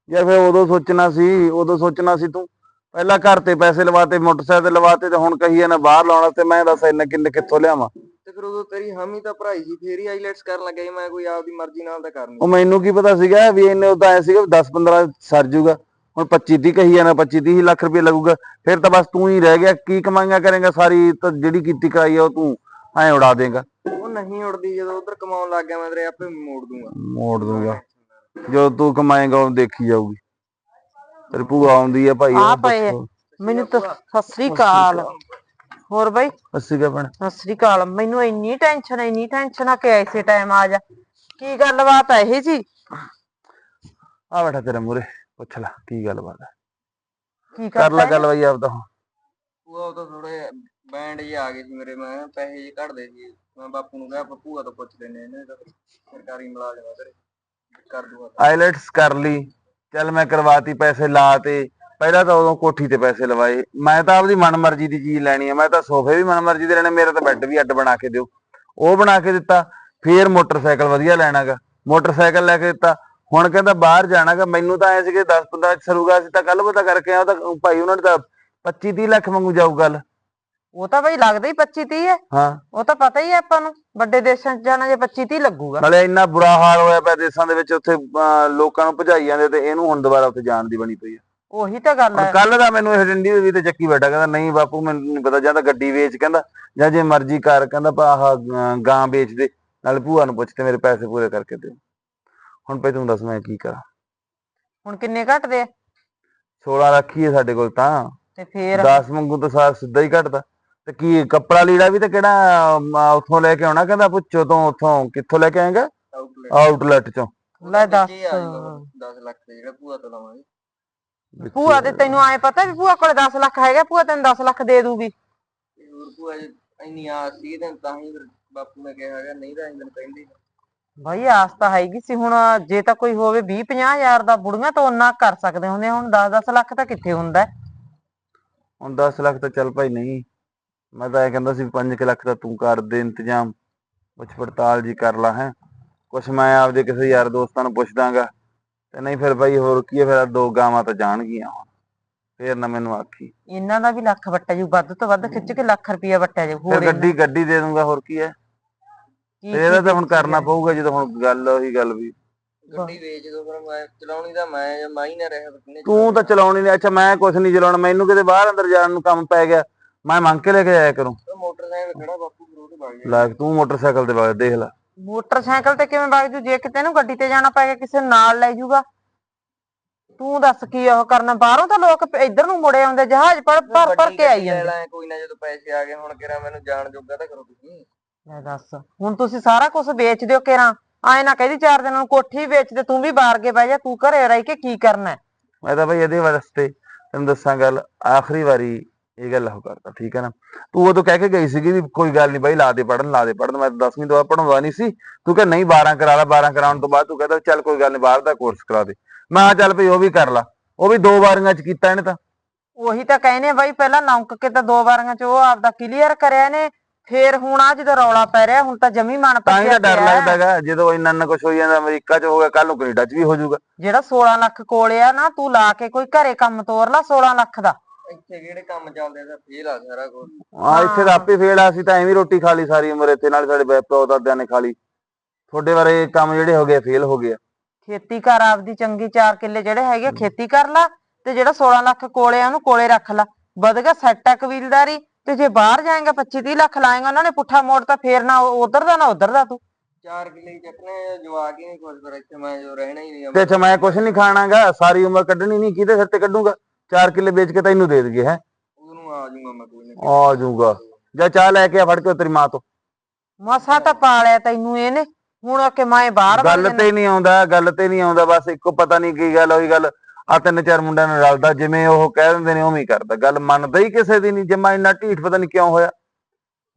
ਯਾਰ ਫਿਰ ਉਦੋਂ ਸੋਚਣਾ ਸੀ ਉਦੋਂ ਸੋਚਣਾ ਸੀ ਤੂੰ। ਪਹਿਲਾਂ ਘਰ ਤੇ ਪੈਸੇ ਲਵਾਤੇ ਮੋਟਰਸਾਈਕਲ ਤੇ ਲਵਾਤੇ ਤੇ ਹੁਣ ਕਹੀਏ ਨਾ ਬਾਹਰ ਲਾਉਣਾ ਤੇ ਮੈਂ ਦੱਸ ਇੰਨੇ ਕਿੰਨੇ ਕਿੱਥੋਂ ਲਿਆਵਾਂ। ਤੇ ਫਿਰ ਉਦੋਂ ਤੇਰੀ ਹਮੀ ਤਾਂ ਭਰਾਈ ਸੀ ਫੇਰ ਹੀ ਆਈਲੈਟਸ ਕਰਨ ਲੱਗਾ ਸੀ ਮੈਂ ਕੋਈ ਆਪਦੀ ਮਰਜ਼ੀ ਨਾਲ ਤਾਂ ਕਰਨੀ ਉਹ ਮੈਨੂੰ ਕੀ ਪਤਾ ਸੀਗਾ ਵੀ ਇਹਨੇ ਉਦਾਂ ਐ ਸੀਗਾ 10 15 ਸਰ ਜੂਗਾ। ਹੁਣ 25 30 ਕਹੀ ਜਾਣਾ 25 30 ਲੱਖ ਰੁਪਏ ਲੱਗੂਗਾ। ਫਿਰ ਤਾਂ ਬਸ ਤੂੰ ਹੀ ਰਹਿ ਗਿਆ ਕੀ ਕਮਾਈਆਂ ਕਰੇਗਾ ਸਾਰੀ ਤਾਂ ਜਿਹੜੀ ਕੀਤੀ ਕਰਾਈ ਆ ਉਹ ਤੂੰ। ਐ ਉਡਾ ਦੇਗਾ। ਉਹ ਨਹੀਂ ਉੜਦੀ ਜਦੋਂ ਉਧਰ ਕਮਾਉਣ ਲੱਗ ਗਿਆ ਮੈਂ ਤੇਰੇ ਆਪੇ ਮੋੜ ਦੂੰਗਾ। ਮੋੜ ਦੂੰਗਾ। ਜਦੋਂ ਤੂੰ ਕਮਾਏਗਾ ਉਹ ਦੇਖੀ ਜਾਊਗੀ। ਤੇਰੀ ਭੂਆ ਆਉਂਦੀ ਆ ਭਾਈ ਆ ਪਏ ਆ। ਮੈਨੂੰ ਤਾਂ ਸਤਿ ਸ੍ਰੀ ਅਕਾਲ। ਹੋਰ ਬਈ? ਭੈਣ। ਸਤਿ ਸ੍ਰੀ ਅਕਾਲ। ਮੈਨੂੰ ਇੰਨੀ ਟੈਨਸ਼ਨ ਇੰਨੀ ਟੈਨਸ਼ਨ ਆ ਕਿ ਐਸੇ ਟਾਈਮ ਆ ਜਾ। ਕੀ ਗੱਲਬਾਤ ਹੈ ਇਹ ਜੀ? ਆ ਬੈਠਾ ਤੇਰੇ ਮੂਰੇ ਪੁੱਛ ਲੈ ਕੀ ਗੱਲਬਾਤ ਹੈ ਕੀ ਕਰ ਲੈ ਗੱਲ ਬਈ ਆਪਦਾ ਭੂਆ ਉਹ ਤਾਂ ਥੋੜੇ ਬੈਂਡ ਜੇ ਆ ਗਏ ਸੀ ਮੇਰੇ, ਮੈਂ ਕਿਹਾ ਪੈਸੇ ਜੇ ਘਟਦੇ ਸੀ। ਮੈਂ ਬਾਪੂ ਨੂੰ ਕਿਹਾ, ਆਪਾਂ ਭੂਆ ਤੋਂ ਪੁੱਛ ਲੈਨੇ ਇਹਨੇ ਤਾਂ ਸਰਕਾਰੀ ਮੁਲਾਜ਼ਮ ਆ ਤੇਰੇ। ਕਰ ਦੂੰਗਾ ਆਈਲੈਟਸ ਕਰ ਲਈ। ਚੱਲ ਮੈਂ ਕਰਵਾਤੀ ਪੈਸੇ ਲਾ ਪਹਿਲਾਂ ਤਾਂ ਉਦੋਂ ਕੋਠੀ ਤੇ ਪੈਸੇ ਲਵਾਏ। ਮੈਂ ਤਾਂ ਆਪਦੀ ਮਨਮਰਜ਼ੀ ਦੀ ਚੀਜ਼ ਲੈਣੀ ਹੈ ਮੈਂ ਤਾਂ ਸੋਫੇ ਵੀ ਮਨਮਰਜ਼ੀ ਦੇ ਲੈਣੇ, ਮੇਰੇ ਤਾਂ ਬੈੱਡ ਵੀ ਅੱਡ ਬਣਾ ਕੇ ਦਿਓ। ਉਹ ਬਣਾ ਕੇ ਦਿੱਤਾ, ਫੇਰ ਮੋਟਰਸਾਈਕਲ ਵਧੀਆ ਲੈਣਾਗਾ। ਮੋਟਰਸਾਈਕਲ ਲੈ ਕੇ ਦਿੱਤਾ। ਹੁਣ ਕਹਿੰਦਾ ਬਾਹਰ ਜਾਣਾਗਾ। ਮੈਨੂੰ ਤਾਂ ਐ ਸੀਗੇ ਕਿ 10 15 ਸਰੂਗਾ ਸੀ ਤਾਂ ਕੱਲ ਪਤਾ ਕਰਕੇ ਆ ਉਹ ਤਾਂ ਭਾਈ ਉਹਨਾਂ ਨੇ ਤਾਂ 25 30 ਲੱਖ ਮੰਗੂ ਜਾਊ ਗੱਲ। ਉਹ ਤਾਂ ਬਈ ਲੱਗਦਾ ਹੀ 25 30 ਹੈ। ਹਾਂ। ਉਹ ਤਾਂ ਪਤਾ ਹੀ ਹੈ ਆਪਾਂ ਨੂੰ ਵੱਡੇ ਦੇਸ਼ਾਂ 'ਚ ਜਾਣਾ ਜੇ 25 30 ਲੱਗੂਗਾ। ਨਾਲੇ ਇੰਨਾ ਬੁਰਾ ਹਾਲ ਹੋਇਆ ਪਿਆ ਦੇਸ਼ਾਂ ਦੇ ਵਿੱਚ ਉੱਥੇ ਅਹ, ਲੋਕਾਂ ਨੂੰ ਭਜਾਈ ਜਾਂਦੇ ਤੇ ਇਹਨੂੰ ਹੁਣ ਦੁਬਾਰਾ ਉੱਥੇ ਜਾਣ ਦੀ ਬਣੀ ਪਈ ਹੈ। ਉਹੀ ਤਾਂ ਗੱਲ ਹੈ। ਕੱਲ ਦਾ ਮੈਨੂੰ ਇਹ ਡੰਡੀ ਵੀ ਤੇ ਚੱਕੀ ਬੈਠਾ ਕਹਿੰਦਾ ਨਹੀਂ ਬਾਪੂ ਮੈਨੂੰ ਨਹੀਂ ਪਤਾ ਜਾਂ ਤਾਂ ਗੱਡੀ ਵੇਚ ਕਹਿੰਦਾ ਜਾਂ ਜੇ ਮਰਜ਼ੀ ਕਰ ਕਹਿੰਦਾ ਪਾ ਆਹ ਅਹ, ਗਾਂ ਵੇਚ ਦੇ ਨਾਲ ਭੂਆ ਨੂੰ ਪੁੱਛ ਤੇ ਮੇਰੇ ਪੈਸੇ ਪੂਰੇ ਕਰਕੇ ਦੇ ਹੁਣ ਪਈ ਤੂੰ ਦੱਸ ਮੈਂ ਕੀ ਕਰਾਂ। ਹੁਣ ਕਿੰਨੇ ਘਟਦੇ ਆ? 16 ਲੱਖ ਹੀ ਹੈ ਸਾਡੇ ਕੋਲ ਤਾਂ। ਤੇ ਫੇਰ? 10 ਮੰਗੂ ਤਾਂ ਸਾਰ ਸਿੱਧਾ ਹੀ ਘਟਦਾ। ਤੇ ਕੀ ਕੱਪੜਾ ਲੀੜਾ ਵੀ ਤੇ ਕਿਹੜਾ ਅਮ, ਉੱਥੋਂ ਲੈ ਕੇ ਆਉਣਾ ਕਹਿੰਦਾ ਪੁੱਛੋ ਤੋਂ ਉੱਥੋਂ ਕਿੱਥੋਂ ਲੈ ਕੇ ਆਏਗਾ? ਆਊਟਲੈਟ ਆਊਟਲੈਟ ਚੋਂ। ਲੈ ਦੱਸ। 10 ਲੱਖ ਤੇ ਜਿਹੜਾ ਭੂਆ ਤੋਂ ਲਵਾਂਗੇ। ਭੂਆ ਦੇ ਤੈਨੂੰ ਆਏ ਪਤਾ ਵੀ ਭੂਆ ਕੋਲੇ 10 ਲੱਖ ਹੈਗਾ ਭੂਆ ਤੈਨੂੰ 10 ਲੱਖ ਦੇ ਦੂਗੀ। ਤੇ ਹੋਰ ਭੂਆ ਜੀ ਇੰਨੀ ਆਸ ਸੀ ਤੇ ਤਾਂ ਹੀ ਫਿਰ ਬਾਪੂ ਨੇ ਕਿਹਾ ਹੈਗਾ ਨਹੀਂ ਤਾਂ ਇੰਦਨ ਕਹਿੰਦੀ ਭਾਈ ਆਸ ਤਾਂ ਹੈਗੀ ਸੀ ਹੁਣ ਜੇ ਤਾਂ ਕੋਈ ਹੋਵੇ 20 50 ਹਜ਼ਾਰ ਦਾ ਬੁੜੀਆਂ ਤਾਂ ਉਹਨਾਂ ਕਰ ਸਕਦੇ ਹੁੰਦੇ ਆ, ਹੁਣ 10 10 ਲੱਖ ਤਾਂ ਕਿੱਥੇ ਹੁੰਦਾ? ਹੈ? ਹੁਣ 10 ਲੱਖ ਤਾਂ ਚੱਲ ਭਾਈ ਨਹੀਂ। ਮੈਂ ਤਾਂ ਇਹ ਕਹਿੰਦਾ ਸੀ 5 ਲੱਖ ਦਾ ਤੂੰ ਕਰ ਦੇ ਇੰਤਜ਼ਾਮ ਪੁੱਛ ਪੜਤਾਲ ਜੀ ਕਰ ਲਾ ਹੈ। ਕੁਛ ਮੈਂ ਆਪਦੇ ਕਿਸੇ ਯਾਰ ਦੋਸਤਾਂ ਨੂੰ ਪੁੱਛ ਦਾਂਗਾ ਤੇ ਨਹੀਂ ਫਿਰ ਭਾਈ ਹੋਰ ਕੀ ਹੈ ਫਿਰ ਆਹ ਦੋ ਗਾਵਾਂ ਤਾਂ ਜਾਣਗੀਆਂ ਹੁਣ ਫੇਰ ਨਾ ਮੈਨੂੰ ਆਖੀ। ਇਹਨਾਂ ਦਾ ਵੀ ਲੱਖ ਵੱਟਿਆ ਜੂ ਵੱਧ ਤੋਂ ਵੱਧ ਖਿੱਚ ਕੇ ਲੱਖ ਰੁਪਇਆ ਵੱਟਿਆ ਫਿਰ ਹੋਰ ਇਹਨਾਂ- ਗੱਡੀ ਗੱਡੀ ਦੇ ਦੂੰਗਾ ਹੋਰ ਕੀ ਹੈ ਕੀ ਫਿਰ ਇਹਦਾ ਕੀ ਤਾਂ ਹੁਣ ਕਰਨਾ। ਪਊਗਾ ਜਦੋਂ ਹੁਣ ਗੱਲ ਉਹੀ ਗੱਲ ਵੀ। ਗੱਡੀ ਵੇਚ ਦੋ ਫਿਰ ਮੈਂ ਚਲਾਉਣੀ ਤਾਂ ਮੈਂ ਜੇ ਮੈਂ ਹੀ ਨਾ ਰਿਹਾ ਤਾਂ ਤੂੰ ਤਾਂ ਚਲਾਉਣੀ ਨਹੀਂ ਅੱਛਾ ਮੈਂ ਕੁਛ ਨਹੀਂ ਚਲਾਉਣਾ ਮੈਨੂੰ ਕਿਤੇ ਬਾਹਰ ਅੰਦਰ ਜਾਣ ਨੂੰ ਕੰਮ ਪੈ ਗਿਆ। ਮੈਂ ਮੰਗ ਕੇ ਲੈ ਕੇ ਜਾਇਆ ਕਰੂੰ। ਮੋਟਰਸਾਈਕਲ ਖੜਾ ਬਾਪੂ ਲੈ ਤੂੰ ਮੋਟਰਸਾਈਕਲ ਤੇ ਵਗ ਦੇਖ ਲੈ। ਮੋਟਰਸਾਈਕਲ ਤੇ ਕਿਵੇਂ ਵਗ ਜੂ? ਜੇ ਕਿਤੇ ਨੂੰ ਗੱਡੀ ਤੇ ਜਾਣਾ ਪੈ ਗਿਆ ਕਿਸੇ ਨੂੰ ਨਾਲ ਲੈ ਜੂਗਾ। ਤੂੰ ਦੱਸ ਕੀ ਉਹ ਕਰਨਾ? ਬਾਹਰੋਂ ਤਾਂ ਲੋਕ ਇੱਧਰ ਨੂੰ ਮੁੜੇ ਆਉਂਦੇ ਜਹਾਜ਼ ਪਰ ਭਰ ਭਰ ਕੇ ਆਈ ਜਾਂਦੇ। ਲੈ ਕੋਈ ਨਾ ਜਦੋਂ ਪੈਸੇ ਆ ਗਏ ਹੁਣ ਕਿਰਾ ਮੈਨੂੰ ਜਾਣ ਜੋਗਾ ਤਾਂ ਕਰੋ ਤੁਸੀਂ। ਲੈ ਦੱਸ। ਹੁਣ ਤੁਸੀਂ ਸਾਰਾ ਕੁਝ ਵੇਚ ਦਿਓ ਕਿਰਾਂ ਆਏ ਨਾ ਕਹਿੰਦੀ ਚਾਰ ਦਿਨਾਂ ਨੂੰ ਕੋਠੀ ਵੇਚ ਦੇ ਤੂੰ ਵੀ ਬਾਹਰ ਕੇ ਬਹਿ ਜਾ ਤੂੰ ਘਰੇ ਰਹਿ ਕੇ ਕੀ ਕਰਨਾ? ਮੈਂ ਤਾਂ ਬਈ ਇਹਦੇ ਵਾਸਤੇ ਤੈਨੂੰ ਦੱਸਾਂ ਗੱਲ ਆਖਰੀ ਵਾਰੀ ਇਹ ਗੱਲ ਉਹ ਕਰਦਾ ਠੀਕ ਹੈ ਨਾ? ਤੂੰ ਉਦੋਂ ਕਹਿ ਕੇ ਗਈ ਸੀਗੀ ਵੀ ਕੋਈ ਗੱਲ ਨਹੀਂ ਬਾਈ ਲਾ ਦੇ ਪੜਨ ਲਾ ਦੇ ਪੜਨ ਮੈਂ 10ਵੀਂ ਤੋਂ ਬਾਅਦ ਪੜਾਉਂਦਾ ਨਹੀਂ ਸੀ। ਤੂੰ ਕਹ ਨਹੀਂ 12 ਕਰਾ ਲਾ 12 ਕਰਾਉਣ ਤੋਂ ਬਾਅਦ ਤੂੰ ਕਹਿੰਦਾ ਚੱਲ ਕੋਈ ਗੱਲ ਨਹੀਂ ਬਾਹਰ ਦਾ ਕੋਰਸ ਕਰਾ ਦੇ। ਮੈਂ ਕਿਹਾ ਚੱਲ ਭਈ ਉਹ ਵੀ ਕਰ ਲਾ ਉਹ ਵੀ ਦੋ ਵਾਰੀਆਂ ਚ ਕੀਤਾ ਇਹਨੇ ਤਾਂ। ਉਹੀ ਤਾਂ ਕਹਿੰਦੇ ਆ ਬਾਈ ਪਹਿਲਾਂ ਲੌਂਕ ਕੇ ਤਾਂ ਦੋ ਵਾਰੀਆਂ ਚ ਉਹ ਆਪਦਾ ਕਲੀਅਰ ਕਰਿਆ ਨੇ ਫੇਰ ਹੁਣ ਆ ਜਦੋਂ ਰੌਲਾ ਪੈ ਰਿਹਾ ਹੁਣ ਤਾਂ ਜਮੀ ਮਨ ਤਾਂ ਹੀ ਪੱਕਿਆ ਤਾਂ ਡਰ। ਲੱਗਦਾਗਾ ਜਦੋਂ ਇੰਨਾ ਇੰਨਾ ਕੁਝ ਹੋਈ ਜਾਂਦਾ ਅਮਰੀਕਾ ਚ ਹੋ ਗਿਆ ਕੱਲ ਨੂੰ ਕੈਨੇਡਾ ਚ ਵੀ ਹੋ ਜਾਊਗਾ। ਜਿਹੜਾ 16 ਲੱਖ ਕੋਲੇ ਆ ਨਾ ਤੂੰ ਲਾ ਕੇ ਕੋਈ ਘਰੇ ਕੰਮ ਤੋਰ ਲਾ 16 ਲੱਖ ਦਾ। ਇੱਥੇ ਕਿਹੜੇ ਕੰਮ ਚੱਲਦੇ ਆ ਤਾਂ ਫੇਲ ਆ ਸਾਰਾ ਕੁਝ ਆ ਇੱਥੇ ਤਾਂ ਆਪੇ ਫੇਲ ਆ ਸੀ ਤਾਂ ਐਵੇਂ ਰੋਟੀ ਖਾ ਲਈ ਸਾਰੀ ਉਮਰ ਇੱਥੇ ਨਾਲ ਸਾਡੇ ਬੈ- ਪਿਓ ਦਾਦਿਆਂ ਨੇ ਖਾ ਲਈ। ਤੁਹਾਡੇ ਬਾਰੇ ਕੰਮ ਜਿਹੜੇ ਹੋ ਗਏ ਫੇਲ ਹੋ ਗਏ ਆ। ਖੇਤੀ ਕਰ ਆਪਦੀ ਚੰਗੀ ਚਾਰ ਕਿੱਲੇ ਜਿਹੜੇ ਹੈਗੇ ਆ, ਖੇਤੀ ਕਰ ਲਾ ਤੇ ਜਿਹੜਾ 16 ਲੱਖ ਕੋਲੇ ਆ ਉਹਨੂੰ ਕੋਲੇ ਰੱਖ ਲਾ। ਵਧ ਗਿਆ ਸੈੱਟ ਆ ਕਬੀਲਦਾਰੀ ਤੇ ਜੇ ਬਾਹਰ ਜਾਏਗਾ 25 30 ਲੱਖ ਲਾਏਗਾ ਉਹਨਾਂ ਨੇ ਪੁੱਠਾ ਮੋੜ ਤਾਂ ਫੇਰ ਨਾ ਉਧਰ ਦਾ ਨਾ ਉਧਰ ਦਾ ਤੂੰ। ਚਾਰ ਕਿੱਲੇ ਚੱਕਣੇ ਜਵਾਕ ਹੀ ਨਹੀਂ ਖੁਸ਼ ਫਿਰ ਇੱਥੇ ਮੈਂ ਜੋ ਰਹਿਣਾ ਹੀ ਨਹੀਂ ਆ। ਤੇ ਮੈਂ ਕੁਛ ਨਹੀਂ ਖਾਣਾਗਾ ਸਾਰੀ ਉਮਰ ਕੱਢਣੀ ਨਹੀਂ ਕਿਹਦੇ ਸਿਰ ਤੇ ਕੱਢੂਗਾ? 4 ਕਿੱਲੇ ਵੇਚ ਕੇ ਤੈਨੂੰ ਦੇ ਦਈਏ ਹੈ? ਉਹਨੂੰ ਆ ਜਾਊਗਾ ਮੈਂ ਕੋਈ ਨਾ ਆ ਜਾਊਗਾ ਜਾਂ ਚਾਹ ਲੈ ਕੇ ਆ ਫੜ ਕੇ ਤੇਰੀ ਮਾਂ ਤੋਂ। ਮਸਾ ਤਾਂ ਪਾਲਿਆ ਤੈਨੂੰ ਇਹਨੇ। ਹੁਣ ਕਿ ਮੈਂ ਬਾਹਰ ਗੱਲ। ਤੇ ਨਹੀਂ ਆਉਂਦਾ ਗੱਲ ਤੇ ਨਹੀਂ ਆਉਂਦਾ ਬਸ ਇੱਕੋ ਪਤਾ ਨਹੀਂ ਕੀ ਗੱਲ ਹੋਈ ਗੱਲ। ਆ ਤਿੰਨ ਚਾਰ ਮੁੰਡਿਆਂ ਨਾਲ ਰਲਦਾ ਜਿਵੇਂ ਉਹ ਕਹਿ ਦਿੰਦੇ ਨੇ ਉਵੇਂ ਹੀ ਕਰਦਾ। ਗੱਲ ਮੰਨਦਾ ਹੀ ਕਿਸੇ ਦੀ ਨਹੀਂ ਜਮਾ ਇੰਨਾ ਢੀਠ ਪਤਾ ਨਹੀਂ ਕਿਉਂ ਹੋਇਆ।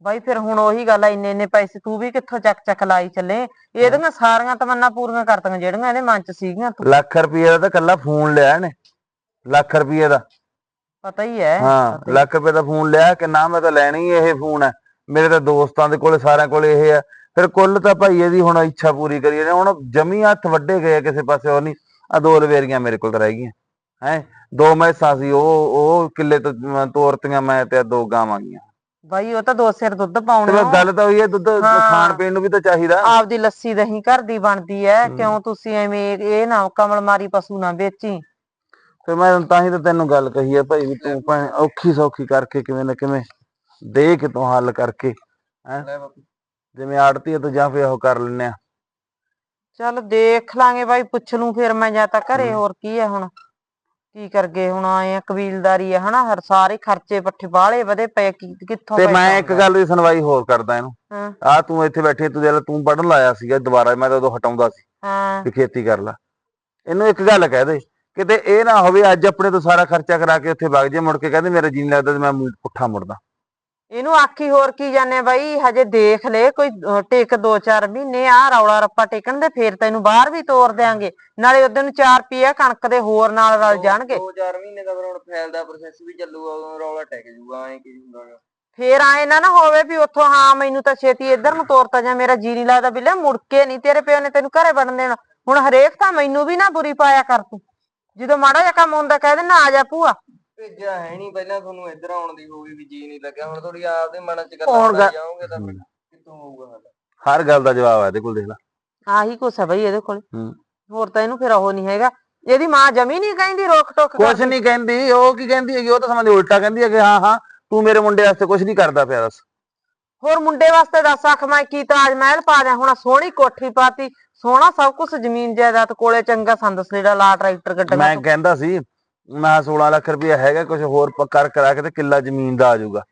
ਬਾਈ ਫਿਰ ਹੁਣ ਉਹੀ ਗੱਲ ਆ ਇੰਨੇ ਇੰਨੇ ਪੈਸੇ ਤੂੰ ਵੀ ਕਿੱਥੋਂ ਚੱਕ ਚੱਕ ਲਾਈ ਚੱਲੇ? ਇਹਦੀਆਂ ਸਾਰੀਆਂ ਤਮੰਨਾ ਪੂਰੀਆਂ ਕਰਤੀਆਂ ਜਿਹੜੀਆਂ ਇਹਦੇ ਮਨ 'ਚ ਸੀਗੀਆਂ ਤੂੰ। ਲੱਖ ਰੁਪਏ ਦਾ ਤਾਂ ਕੱਲਾ ਫੋਨ ਲਿਆ ਇਹਨੇ। ਲੱਖ ਰੁਪਏ ਦਾ। ਪਤਾ ਹੀ ਹੈ। ਹਾਂ ਹੀ- ਲੱਖ ਰੁਪਏ ਦਾ ਫੋਨ ਲਿਆ ਕਿ ਨਾ ਮੈਂ ਤਾਂ ਲੈਣਾ ਹੀ ਇਹ ਫੋਨ ਹੈ। ਮੇਰੇ ਤਾਂ ਦੋਸਤਾਂ ਦੇ ਕੋਲੇ ਸਾਰਿਆਂ ਕੋਲੇ ਇਹ ਹੈ। ਫਿਰ ਕੁੱਲ ਤਾਂ ਭਾਈ ਇਹਦੀ ਹੁਣ ਇੱਛਾ ਪੂਰੀ ਕਰੀ ਨੇ ਹੁਣ ਜਮੀ ਹੱਥ ਵੱਡੇ ਗਏ ਕਿਸੇ ਪਾਸੇ ਹੋਰ ਨਹੀਂ। ਆ ਦੋ ਲਵੇਰੀਆਂ ਮੇਰੇ ਕੋਲ ਤਾਂ ਰਹਿ ਗਈਆਂ। ਹੈ? ਦੋ ਮੈਸਾਂ ਸੀ ਉਹ ਉਹ ਕਿੱਲੇ ਤੋਂ ਤੋਰਤੀਆਂ ਮੈਂ ਤੇ ਦੋ ਗਾਵਾਂ ਗਈਆਂ ਬਾਈ ਉਹ ਤਾਂ ਦੋ ਸਿਰ ਦੁੱਧ ਤੇ ਪਾਉਣੇ ਬਸ ਗੱਲ ਤਾਂ ਹੋਈ ਹੈ ਦੁੱਧ ਹਾਂ। ਖਾਣ ਪੀਣ ਨੂੰ ਵੀ ਤਾਂ ਚਾਹੀਦਾ। ਆਪਦੀ ਲੱਸੀ ਦਹੀਂ ਘਰ ਦੀ ਬਣਦੀ ਹਮ। ਕਿਉਂ ਤੁਸੀਂ ਐਵੇਂ ਇਹ ਨਾ ਕਮਲ ਮਾਰੀ ਪਸ਼ੂ ਨਾ ਵੇਚੀ। ਫਿਰ ਮੈਂ ਤਾਂ ਹੀ ਤਾਂ ਤੈਨੂੰ ਗੱਲ ਕਹੀ ਹੈ ਭਾਈ ਵੀ ਤੂੰ ਭਾਵੇਂ ਔਖੀ ਸੌਖੀ ਕਰਕੇ ਕਿਵੇਂ ਨਾ ਕਿਵੇਂ ਦੇ ਕਿਤੋਂ ਹੱਲ ਕਰਕੇ ਬਾਪੂ। ਜਿਵੇਂ ਆੜਤੀ ਆ ਤੂੰ ਜਾਂ ਫਿਰ ਉਹ ਕਰ ਲੈਨੇ ਆ। ਚੱਲ ਦੇਖ ਲਾਂਗੇ ਬਾਈ ਪੁੱਛ ਲੂੰ ਫਿਰ ਮੈਂ ਜਾਂ ਤਾਂ ਘਰੇ। ਹੋਰ ਕੀ ਹੈ ਹੁਣ? ਕੀ ਕਰਗੇ ਹੁਣ ਆਏ ਆ ਕਬੀਲਦਾਰੀ ਆ ਹਨਾ ਹਰ ਸਾਰੇ ਖਰਚੇ ਪੱਠੇ ਬਾਹਲੇ ਵਧੇ ਪਏ ਕੀ ਕਿੱਥੋਂ ਤੇ ਪੈਸਾ ਮੈਂ ਇੱਕ ਆਉਂਦਾ? ਗੱਲ ਦੀ ਸੁਣਵਾਈ ਹੋਰ ਕਰਦਾ ਇਹਨੂੰ। ਹਾਂ। ਆ ਤੂੰ ਇੱਥੇ ਬੈਠੀ ਤੂੰ ਦੇਖ ਤੂੰ ਪੜਨ ਲਾਇਆ ਸੀਗਾ ਦੁਬਾਰਾ ਮੈਂ ਤਾਂ ਉਦੋਂ ਹਟਾਉਂਦਾ ਸੀ ਹਾਂ। ਵੀ ਖੇਤੀ ਕਰ ਲੈ। ਇਹਨੂੰ ਇੱਕ ਗੱਲ ਕਹਿ ਦੇ ਕਿਤੇ ਇਹ ਨਾ ਹੋਵੇ ਅੱਜ ਆਪਣੇ ਤੋਂ ਸਾਰਾ ਖਰਚਾ ਕਰਾ ਕੇ ਉੱਥੇ ਵਗ ਜੇ ਮੁੜ ਕੇ ਕਹਿੰਦੇ ਮੇਰਾ ਜੀ ਲੱਗਦਾ ਤੇ ਮੈਂ ਮੂੰਹ ਪੁੱਠਾ ਮੁੜਦਾ। ਇਹਨੂੰ ਆਖੀ ਹੋਰ ਕੀ ਜਾਣੇ ਬਾਈ ਹਜੇ ਦੇਖ ਲੈ ਕੋਈ ਟਿਕ ਦੋ ਚਾਰ ਮਹੀਨੇ ਆ ਰੌਲਾ ਰੱਪਾ ਟਿਕਣ ਦੇ ਫੇਰ ਤੈਨੂੰ ਬਾਹਰ ਵੀ ਤੋਰ ਦਿਆਂਗੇ। ਨਾਲੇ ਉਦੋਂ ਨੂੰ 4 ਰੁਪਏ ਕਣਕ ਦੇ ਹੋਰ ਨਾਲ ਰਲ ਜਾਣਗੇ। 2-4 ਮਹੀਨੇ ਦਾ ਹੁਣ ਫੈਲ ਦਾ ਪ੍ਰੋਸੈਸ ਵੀ ਚੱਲੂਗਾ ਰੌਲਾ ਟੈਕ ਜੂਗਾ ਐਂ ਕੀ ਹੁੰਦਾ। ਫੇਰ ਆਏ ਨਾ ਨਾ ਹੋਵੇ ਵੀ ਉੱਥੋਂ ਹਾਂ ਮੈਨੂੰ ਤਾਂ ਛੇਤੀ ਇੱਧਰ ਨੂੰ ਤੋਰਤਾ ਜਾਂ ਮੇਰਾ ਜੀ ਨਹੀਂ ਲੱਗਦਾ ਬਿੱਲੇ ਮੁੜ ਕੇ ਨਹੀਂ ਤੇਰੇ ਪਿਓ ਨੇ ਤੈਨੂੰ ਘਰੇ ਵੜਨ ਦੇਣਾ। ਹੁਣ ਹਰੇਕ ਤਾਂ ਮੈਨੂੰ ਵੀ ਨਾ ਬੁਰੀ ਪਾਇਆ ਕਰ ਤੂੰ। ਜਦੋਂ ਮਾੜਾ ਜਿਹਾ ਕੰਮ ਹੁੰਦਾ ਕਹਿ ਦੇਣਾ ਆ ਜਾ ਭੂਆ ਭੇਜਿਆ ਹੈ ਨਹੀਂ ਪਹਿਲਾਂ ਤੁਹਾਨੂੰ ਇੱਧਰ ਆਉਣ ਦੀ ਹੋਊਗੀ ਵੀ ਜੀ ਨਹੀਂ ਲੱਗਿਆ ਹੁਣ ਥੋੜੀ ਆਪਦੇ ਮਨ ਚ ਹੁਣ ਗੱਲਾਂ ਗੱਲ- ਕਰੀ ਜਾਓਗੇ ਤਾਂ ਫਿਰ। ਕਿੱਥੋਂ ਹੋਊਗਾ ਹੱਲ ਹਰ ਗੱਲ ਦਾ ਜਵਾਬ ਹੈ ਇਹਦੇ ਕੋਲ ਦੇਖ ਲੈ ਆਹੀ ਕੁਛ ਹੈ ਬਈ ਇਹਦੇ ਕੋਲ ਹੂੰ। ਹੋਰ ਤਾਂ ਇਹਨੂੰ ਫਿਰ ਉਹ ਨਹੀਂ ਹੈਗਾ ਇਹਦੀ ਮਾਂ ਜਮੀ ਨਹੀਂ ਕਹਿੰਦੀ ਰੋਕ ਟੋਕ ਕੁਛ ਕਰਦੀ। ਨਹੀਂ ਕਹਿੰਦੀ ਉਹ ਕੀ ਕਹਿੰਦੀ ਹੈਗੀ ਉਹ ਤਾਂ ਸਮਾਂ ਦੀ ਉਲਟਾ ਕਹਿੰਦੀ ਹੈ ਕਿ ਹਾਂ ਹਾਂ ਤੂੰ ਮੇਰੇ ਮੁੰਡੇ ਵਾਸਤੇ ਕੁਛ ਨਹੀਂ ਕਰਦਾ ਪਿਆ ਦੱਸ ਹੋਰ ਮੁੰਡੇ ਵਾਸਤੇ ਦੱਸ ਆਖ ਮੈਂ ਕੀ ਤਾਜ ਮਹਿਲ ਪਾ ਦਿਆਂ ਹੁਣ ਆਹ ਸੋਹਣੀ ਕੋਠੀ ਪਾਤੀ ਸੋਹਣਾ ਸਭ ਕੁਝ ਜ਼ਮੀਨ ਜਾਇਦਾਦ ਕੋਲੇ ਚੰਗਾ ਸੰਦ ਸਲੇਡਾ ਲਾ ਟਰੈਕਟਰ ਗੱਡੀਆਂ ਮੈਂ ਕਹਿੰਦਾ ਸੀ ਮੈਂ 16 ਲੱਖ ਰੁਪਇਆ ਹੈਗਾ ਕੁਝ ਹੋਰ ਕਰ ਕਰਾ ਕੇ ਤੇ ਕਿੱਲਾ ਜ਼ਮੀਨ ਦਾ ਆ ਜਾਊਗਾ।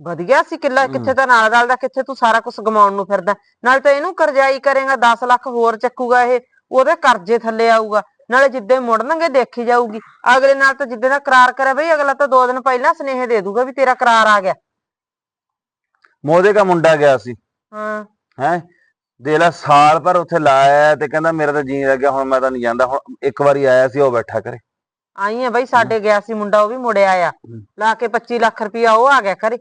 ਵਧੀਆ ਸੀ ਕਿੱਲਾ। ਕਿੱਥੇ ਤਾਂ ਨਾਲ ਰਲਦਾ ਕਿੱਥੇ ਤੂੰ ਸਾਰਾ ਕੁਝ ਗਮਾਉਣ ਨੂੰ ਫਿਰਦਾ। ਨਾਲ ਤਾਂ ਇਹਨੂੰ ਕਰਜ਼ਾਈ ਕਰੇਗਾ 10 ਲੱਖ ਹੋਰ ਚੱਕੂਗਾ ਇਹ ਉਹਦੇ ਕਰਜ਼ੇ ਥੱਲੇ ਆਊਗਾ। ਨਾਲੇ ਜਿੱਦੇ ਮੁੜਨਗੇ ਦੇਖੀ ਜਾਊਗੀ। ਅਗਲੇ ਨਾਲ ਤਾਂ ਜਿੱਦੇ ਦਾ ਕਰਾਰ ਕਰਿਆ ਬਈ ਅਗਲਾ ਤਾਂ ਦੋ ਦਿਨ ਪਹਿਲਾਂ ਸੁਨੇਹੇ ਦੇ ਦੂਗਾ ਵੀ ਤੇਰਾ ਕਰਾਰ ਆ ਗਿਆ। ਮੋਦੇ ਦਾ ਮੁੰਡਾ ਗਿਆ ਸੀ। ਹਾਂ। ਹੈ? ਦੇ ਲੈ ਸਾਲ ਭਰ ਉੱਥੇ ਲਾਇਆ ਤੇ ਕਹਿੰਦਾ ਮੇਰਾ ਤਾਂ ਜੀ ਲੱਗਿਆ ਹੁਣ ਮੈਂ ਤਾਂ ਨਹੀਂ ਜਾਂਦਾ ਹੁਣ ਇੱਕ ਵਾਰੀ ਆਇਆ ਸੀ ਉਹ ਬੈਠਾ ਕਰੇ ਆਈ ਆ ਬਈ ਸਾਡੇ ਗਿਆ ਸੀ ਮੁੰਡਾ ਉਹ ਵੀ ਮੁੜਿਆ ਆ। ਲਾ ਕੇ 25 ਲੱਖ ਰੁਪਇਆ ਉਹ ਆ ਗਿਆ ਘਰੇ।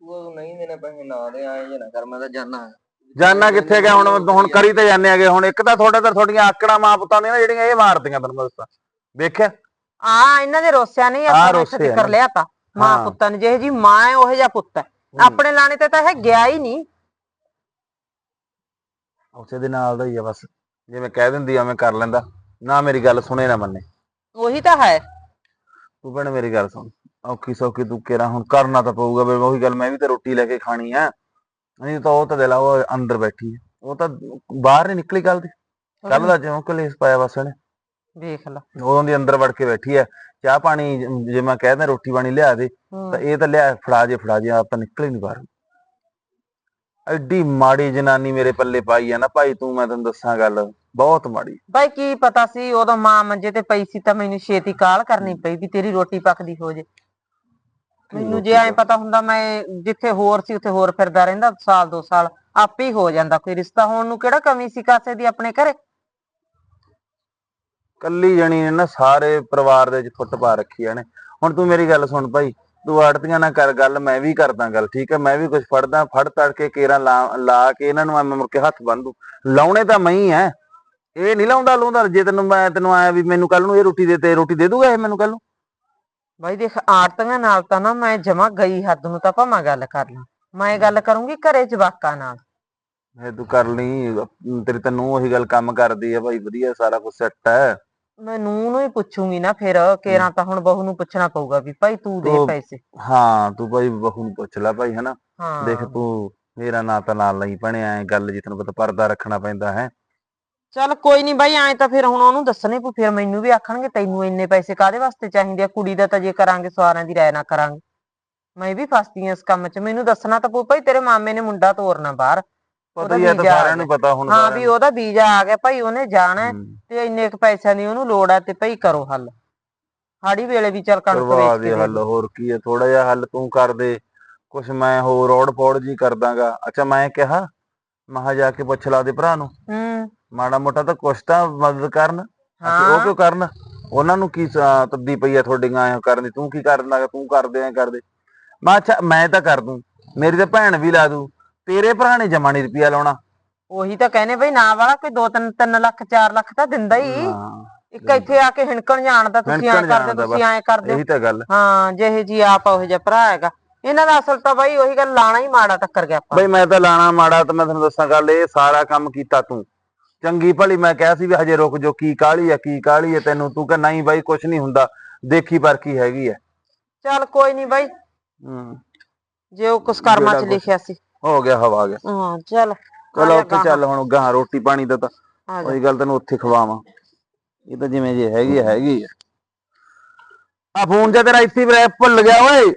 ਉਹ ਨਹੀਂ ਦੇਣੇ ਪੈਸੇ ਨਾ ਦੇ ਆਏ ਜੇ ਨਾ ਕਰ ਮੈਂ ਤਾਂ ਜਾਣਾ ਜਾਨਾ ਕਿੱਥੇ ਗਿਆ ਹੁਣ ਹੁਣ ਕਰੀ ਤੇ ਜਾਂਦੇ ਆਗੇ ਹੁਣ ਇੱਕ ਤਾਂ ਤੁਹਾਡੇ ਤਾਂ ਤੁਹਾਡੀਆਂ ਆਕੜਾਂ ਮਾਂ ਪੁੱਤਾਂ ਦੀਆਂ ਨਾ ਜਿਹੜੀਆਂ ਇਹ ਮਾਰਦੀਆਂ ਤੈਨੂੰ ਮੈਂ ਦੱਸਾਂ। ਵੇਖਿਆ? ਆ ਇਹਨਾਂ ਦੇ ਰੋਸਿਆ ਨਹੀਂ ਆਪਾਂ ਨੂੰ ਰੋਸੇ ਆ। ਕਰ। ਲਿਆ ਤਾ ਮਾਂ। ਪੁੱਤਾਂ ਨੇ। ਜਿਹੇ ਜੀ ਮਾਂ ਹੈ ਉਹੋ ਜਿਹਾ ਪੁੱਤ ਹੈ। ਆਪਣੇ ਲਾਣੇ ਤੇ ਤਾਂ ਇਹ ਗਿਆ ਹੀ ਨਹੀਂ। ਉਸੇ ਦੇ ਨਾਲ ਦਾ ਹੀ ਆ ਬਸ। ਜਿਵੇਂ ਕਹਿ ਦਿੰਦੀ ਆ ਮੈਂ ਕਰ ਲੈਂਦਾ। ਨਾ ਮੇਰੀ ਗੱਲ ਸੁਣੇ ਨਾ ਮੰਨੇ। ਉਹੀ ਤਾਂ ਹੈ। ਤੂੰ ਭੈਣ ਮੇਰੀ ਗੱਲ ਸੁਣ। ਔਖੀ ਸੌਖੀ ਤੂੰ ਕਿਹੜਾ ਹੁਣ ਕਰਨਾ ਤਾਂ ਪਊਗਾ ਵੀ ਉਹੀ ਗੱਲ ਮੈਂ ਵੀ ਤਾਂ ਰੋਟੀ ਲੈ ਕੇ ਖਾਣੀ ਆ। ਨਹੀਂ ਤਾਂ ਉਹ ਤਾਂ ਦੇ ਲਾ ਉਹ ਅੰਦਰ ਬੈਠੀ ਹੈ ਉਹ ਤਾਂ ਬਾਹਰ ਨਹੀਂ ਨਿਕਲੀ ਕੱਲ ਦੀ। ਕੱਲ ਦਾ ਜਿਉਂ ਕਲੇਸ ਪਾਇਆ ਬਸ ਉਹਨੇ ਵੇਖ ਲਾ। ਉਦੋਂ ਦੀ ਅੰਦਰ ਵੜ ਕੇ ਬੈਠੀ ਹੈ ਚਾਹ ਪਾਣੀ ਜ- ਮੈਂ ਕਹਿੰਦਾ ਰੋਟੀ ਪਾਣੀ ਲਿਆ ਦੇ। ਤਾਂ ਇਹ ਤਾਂ ਲਿਆ ਫੜਾ ਜੇ ਫੜਾ ਜੇ ਆਪਾਂ ਨਿਕਲ ਹੀ ਨਹੀਂ ਬਾਹਰ। ਐਡੀ ਮਾੜੀ ਜਨਾਨੀ ਮੇਰੇ ਪੱਲੇ ਪਾਈ ਆ ਨਾ ਭਾਈ ਤੂੰ ਮੈਂ ਤੈਨੂੰ ਦੱਸਾਂ ਗੱਲ ਬਹੁਤ ਮਾੜੀ। ਬਾਈ ਕੀ ਪਤਾ ਸੀ ਉਦੋਂ ਮਾਂ ਮੰਜੇ ਤੇ ਪਈ ਸੀ ਤਾਂ ਮੈਨੂੰ ਛੇਤੀ ਕਾਲ ਕਰਨੀ ਪਈ ਵੀ ਤੇਰੀ ਰੋਟੀ ਪੱਕਦੀ ਹੋ ਜੇ। ਮੈਨੂੰ ਜੇ ਐ ਪਤਾ ਹੁੰਦਾ ਮੈਂ ਜਿੱਥੇ ਹੋਰ ਸੀ ਉੱਥੇ ਹੋਰ ਫਿਰਦਾ ਰਹਿੰਦਾ ਸਾਲ ਦੋ ਸਾਲ ਆਪੇ ਹੀ ਹੋ ਜਾਂਦਾ ਕੋਈ ਰਿਸ਼ਤਾ ਹੋਣ ਨੂੰ ਕਿਹੜਾ ਕਮੀ ਸੀ ਕਾਸੇ ਦੀ ਆਪਣੇ ਘਰੇ? ਕੱਲੀ ਜਣੀ ਨੇ ਨਾ ਸਾਰੇ ਪਰਿਵਾਰ ਦੇ ਵਿੱਚ ਫੁੱਟ ਪਾ ਰੱਖੀ ਆ ਨੇ ਹੁਣ ਤੂੰ ਮੇਰੀ ਗੱਲ ਸੁਣ ਭਾਈ ਤੂੰ ਆੜਤੀਆਂ ਨਾਲ ਕਰ ਗੱਲ ਮੈਂ ਵੀ ਕਰਦਾ ਗੱਲ ਠੀਕ ਹੈ? ਮੈਂ ਵੀ ਕੁਝ ਫੜਦਾ ਫੜ ਤੜ ਕੇ ਕੇਰਾ ਲਾ ਲਾ ਕੇ ਇਹਨਾਂ ਨੂੰ ਐਵੇਂ ਮੁੜ ਕੇ ਹੱਥ ਬੰਨੂ ਲਾਉਣੇ ਤਾਂ ਮੈਂ ਹੀ ਐ। ਇਹ ਨਹੀਂ ਲਾਉਂਦਾ ਲਾਉਂਦਾ ਜੇ ਤੈਨੂੰ ਮੈਂ ਤੈਨੂੰ ਆਇਆ ਵੀ ਮੈਨੂੰ ਕੱਲ ਨੂੰ ਇਹ ਰੋਟੀ ਦੇ ਤੇ ਰੋਟੀ ਦੇ ਦੂਗਾ ਇਹ ਮੈਨੂੰ ਕੱਲ ਨੂੰ? ਬਾਈ ਦੇਖ ਆੜਤੀਆਂ ਨਾਲ ਤਾਂ ਨਾ ਮੈਂ ਜਮਾ ਗਈ ਹੱਦ ਨੂੰ ਤਾਂ ਭਾਵੇਂ ਗੱਲ ਕਰ ਲਾਂ। ਮੈਂ ਗੱਲ ਕਰੂੰਗੀ ਘਰੇ ਜਵਾਕਾਂ ਨਾਲ। ਇਹ ਤੂੰ ਕਰ ਲਈ ਤੇਰੀ ਤੈਨੂੰ ਉਹੀ ਗੱਲ ਕੰਮ ਕਰਦੀ ਆ ਭਾਈ ਵਧੀਆ ਸਾਰਾ ਕੁਝ ਸੈੱਟ ਹੈ। ਮੈਂ ਨੂੰਹ ਨੂੰ ਹੀ ਪੁੱਛੂੰਗੀ ਨਾ ਫਿਰ ਕੇਰਾਂ ਤਾਂ ਹੁਣ ਬਹੂ ਨੂੰ ਪੁੱਛਣਾ ਪਊਗਾ ਵੀ ਭਾਈ ਤੂੰ ਦੇ ਪੈਸੇ। ਹਾਂ ਤੂੰ ਭਾਈ ਬਹੂ ਨੂੰ ਪੁੱਛ ਲੈ ਭਾਈ ਹਨਾ? ਹਾਂ। ਦੇਖ ਤੂੰ ਮੇਰਾ ਨਾਂ ਤਾਂ ਨਾਲ ਨਹੀਂ ਬਣਿਆ ਐ ਗੱਲ ਜੀ ਤੈਨੂੰ ਪਤਾ ਪਰਦਾ ਰੱਖਣਾ ਪੈਂਦਾ ਹੈ? ਚੱਲ ਕੋਈ ਨਹੀਂ ਬਾਈ ਐਂ ਤਾਂ ਫਿਰ ਹੁਣ ਉਹਨੂੰ ਦੱਸਣੇ ਪਊ ਫਿਰ ਮੈਨੂੰ ਵੀ ਆਖਣਗੇ ਤੈਨੂੰ ਇੰਨੇ ਪੈਸੇ ਕਾਦੇ ਵਾਸਤੇ ਚਾਹੀਦੇ ਆ? ਕੁੜੀ ਦਾ ਤਾਂ ਜੇ ਕਰਾਂਗੇ ਸਵਾਰਾਂ ਦੀ ਰਾਇ ਨਾ ਕਰਾਂਗੇ। ਮੈਂ ਵੀ ਫਸਦੀ ਆ ਇਸ ਕੰਮ 'ਚ ਮੈਨੂੰ ਦੱਸਣਾ ਤਾਂ ਪਊ ਭਾਈ ਤੇਰੇ ਮਾਮੇ ਨੇ ਮੁੰਡਾ ਤੋਰਨਾ ਬਾਹਰ। ਪਤਾ ਉਹਦਾ ਹੀ ਆ ਤਾਂ ਵੀਜ਼ਾ ਆ ਸਾਰਿਆਂ ਨੂੰ ਪਤਾ ਹੁਣ ਹਾਂ ਸਾਰਿਆਂ ਵੀ ਨੂੰ। ਉਹਦਾ ਵੀਜ਼ਾ ਆ ਗਿਆ ਭਾਈ ਉਹਨੇ ਜਾਣਾ। ਤੇ ਇੰਨੇ ਕੁ ਪੈਸਿਆਂ ਦੀ ਉਹਨੂੰ ਲੋੜ ਆ ਤੇ ਭਾਈ ਕਰੋ ਹੱਲ। ਹਾੜੀ ਵੇਲੇ ਵੀ ਚੱਲ ਕਣਕ ਵੇਚ ਕੇ ਹੱਲ। ਹੋਰ ਕੀ ਹੈ ਥੋੜਾ ਜਿਹਾ ਹੱਲ ਤੂੰ ਕਰ ਦੇ। ਕੁਛ ਮੈਂ ਹੋਰ ਰੋੜ ਪੌੜ ਜੀ ਕਰ ਦਾਂਗਾ ਅੱਛਾ ਮੈਂ ਕਿਹਾ ਮਹਾ ਜਾ ਕੇ ਪੁੱਛ ਲਾ ਦੇ ਭਰਾ ਨੂੰ। ਹੂੰ। ਮਾੜਾ ਮੋਟਾ ਤਾਂ ਕੁਛ ਤਾਂ ਮਦਦ ਕਰਨ। ਅਸੀਂ ਉਹ ਕਿਉਂ ਕਰਨ? ਉਹਨਾਂ ਨੂੰ ਕੀ ਤੱਦੀ ਪਈ ਆ ਤੁਹਾਡੀਆਂ ਐਂ ਕਰਨ ਦੀ। ਤੂੰ ਕੀ ਕਰਨਾ ਤੂੰ ਕਰਦੇ ਐ ਕਰਦੇ ਮੈਂ ਅੱਛਾ ਮੈਂ ਤਾਂ ਕਰ ਦੂੰ। ਮੇਰੀ ਤਾਂ ਭੈਣ ਵੀ ਲਾ ਦੂ। ਤੇਰੇ ਭਰਾ ਨੇ ਜਮਾ ਨੀ ਰੁਪਿਆ ਲਾਉਣਾ। ਉਹੀ ਤਾਂ ਕਹਿੰਦੇ ਬਈ ਨਾ ਵਾਲਾ ਕੋਈ 2 3 3 ਲੱਖ 4 ਲੱਖ ਤਾਂ ਦਿੰਦਾ ਹੀ। ਇੱਕ ਇੱਥੇ ਆ ਕੇ ਹਿਣਕਣ ਜਾਣਦਾ ਤੁਸੀਂ ਐਂ ਕਰਦੇ ਤੁਸੀਂ ਐਂ ਕਰਦੇ। ਇਹੀ ਤਾਂ ਗੱਲ। ਹਾਂ ਜਿਹੇ ਜੀ ਆਪ ਉਹ ਜਿਹਾ ਭਰਾ ਹੈਗਾ। ਇਹਨਾਂ ਦਾ ਅਸਲ ਤਾਂ ਬਾਈ ਉਹੀ ਗੱਲ ਲਾਣਾ ਹੀ ਮਾੜਾ ਟੱਕਰ ਗਿਆ ਆਪਾਂ। ਬਈ ਮੈਂ ਤਾਂ ਲਾਣਾ ਮਾੜਾ ਤੇ ਮੈਂ ਤੁਹਾਨੂੰ ਦੱਸਾਂ ਗੱਲ ਇਹ ਸਾਰਾ ਕੰਮ ਕੀਤਾ ਤੂੰ। ਚੰਗੀ ਭਲੀ ਮੈਂ ਕਿਹਾ ਸੀ ਵੀ ਹਜੇ ਰੁਕ ਜੋ ਕੀ ਕਾਹਲੀ ਆ ਕੀ ਕਾਹਲੀ ਆ ਤੈਨੂੰ। ਤੂੰ ਕਹ ਨਹੀਂ ਬਾਈ ਕੁਛ ਨਹੀਂ ਹੁੰਦਾ। ਦੇਖੀ ਪਰਖੀ ਹੈਗੀ ਆ। ਚੱਲ ਕੋਈ ਨਹੀਂ ਬਾਈ। ਹੂੰ। ਜੇ ਉਹ ਕੁਛ ਕਰਮਾਂ 'ਚ ਲਿਖਿਆ ਸੀ। ਹੋ ਗਿਆ ਹਵਾ ਗਿਆ। ਹਾਂ ਚੱਲ ਚਲੋ ਉੱਥੇ ਚੱਲ ਹੁਣ ਗਾਂ ਰੋਟੀ ਪਾਣੀ ਦਾ ਤਾਂ ਆ ਜਾ। ਉਹੀ ਗੱਲ ਤੈਨੂੰ ਉੱਥੇ ਖਵਾਵਾਂ। ਇਹ ਤਾਂ ਜਿਵੇਂ ਜੇ ਹੈਗੀ ਆ ਹੈਗੀ ਆ। ਆ ਫੋਨ ਜਾਂ ਤੇਰਾ ਇੱਥੇ ਹੀ ਭੁੱਲ ਗਿਆ ਓਏ।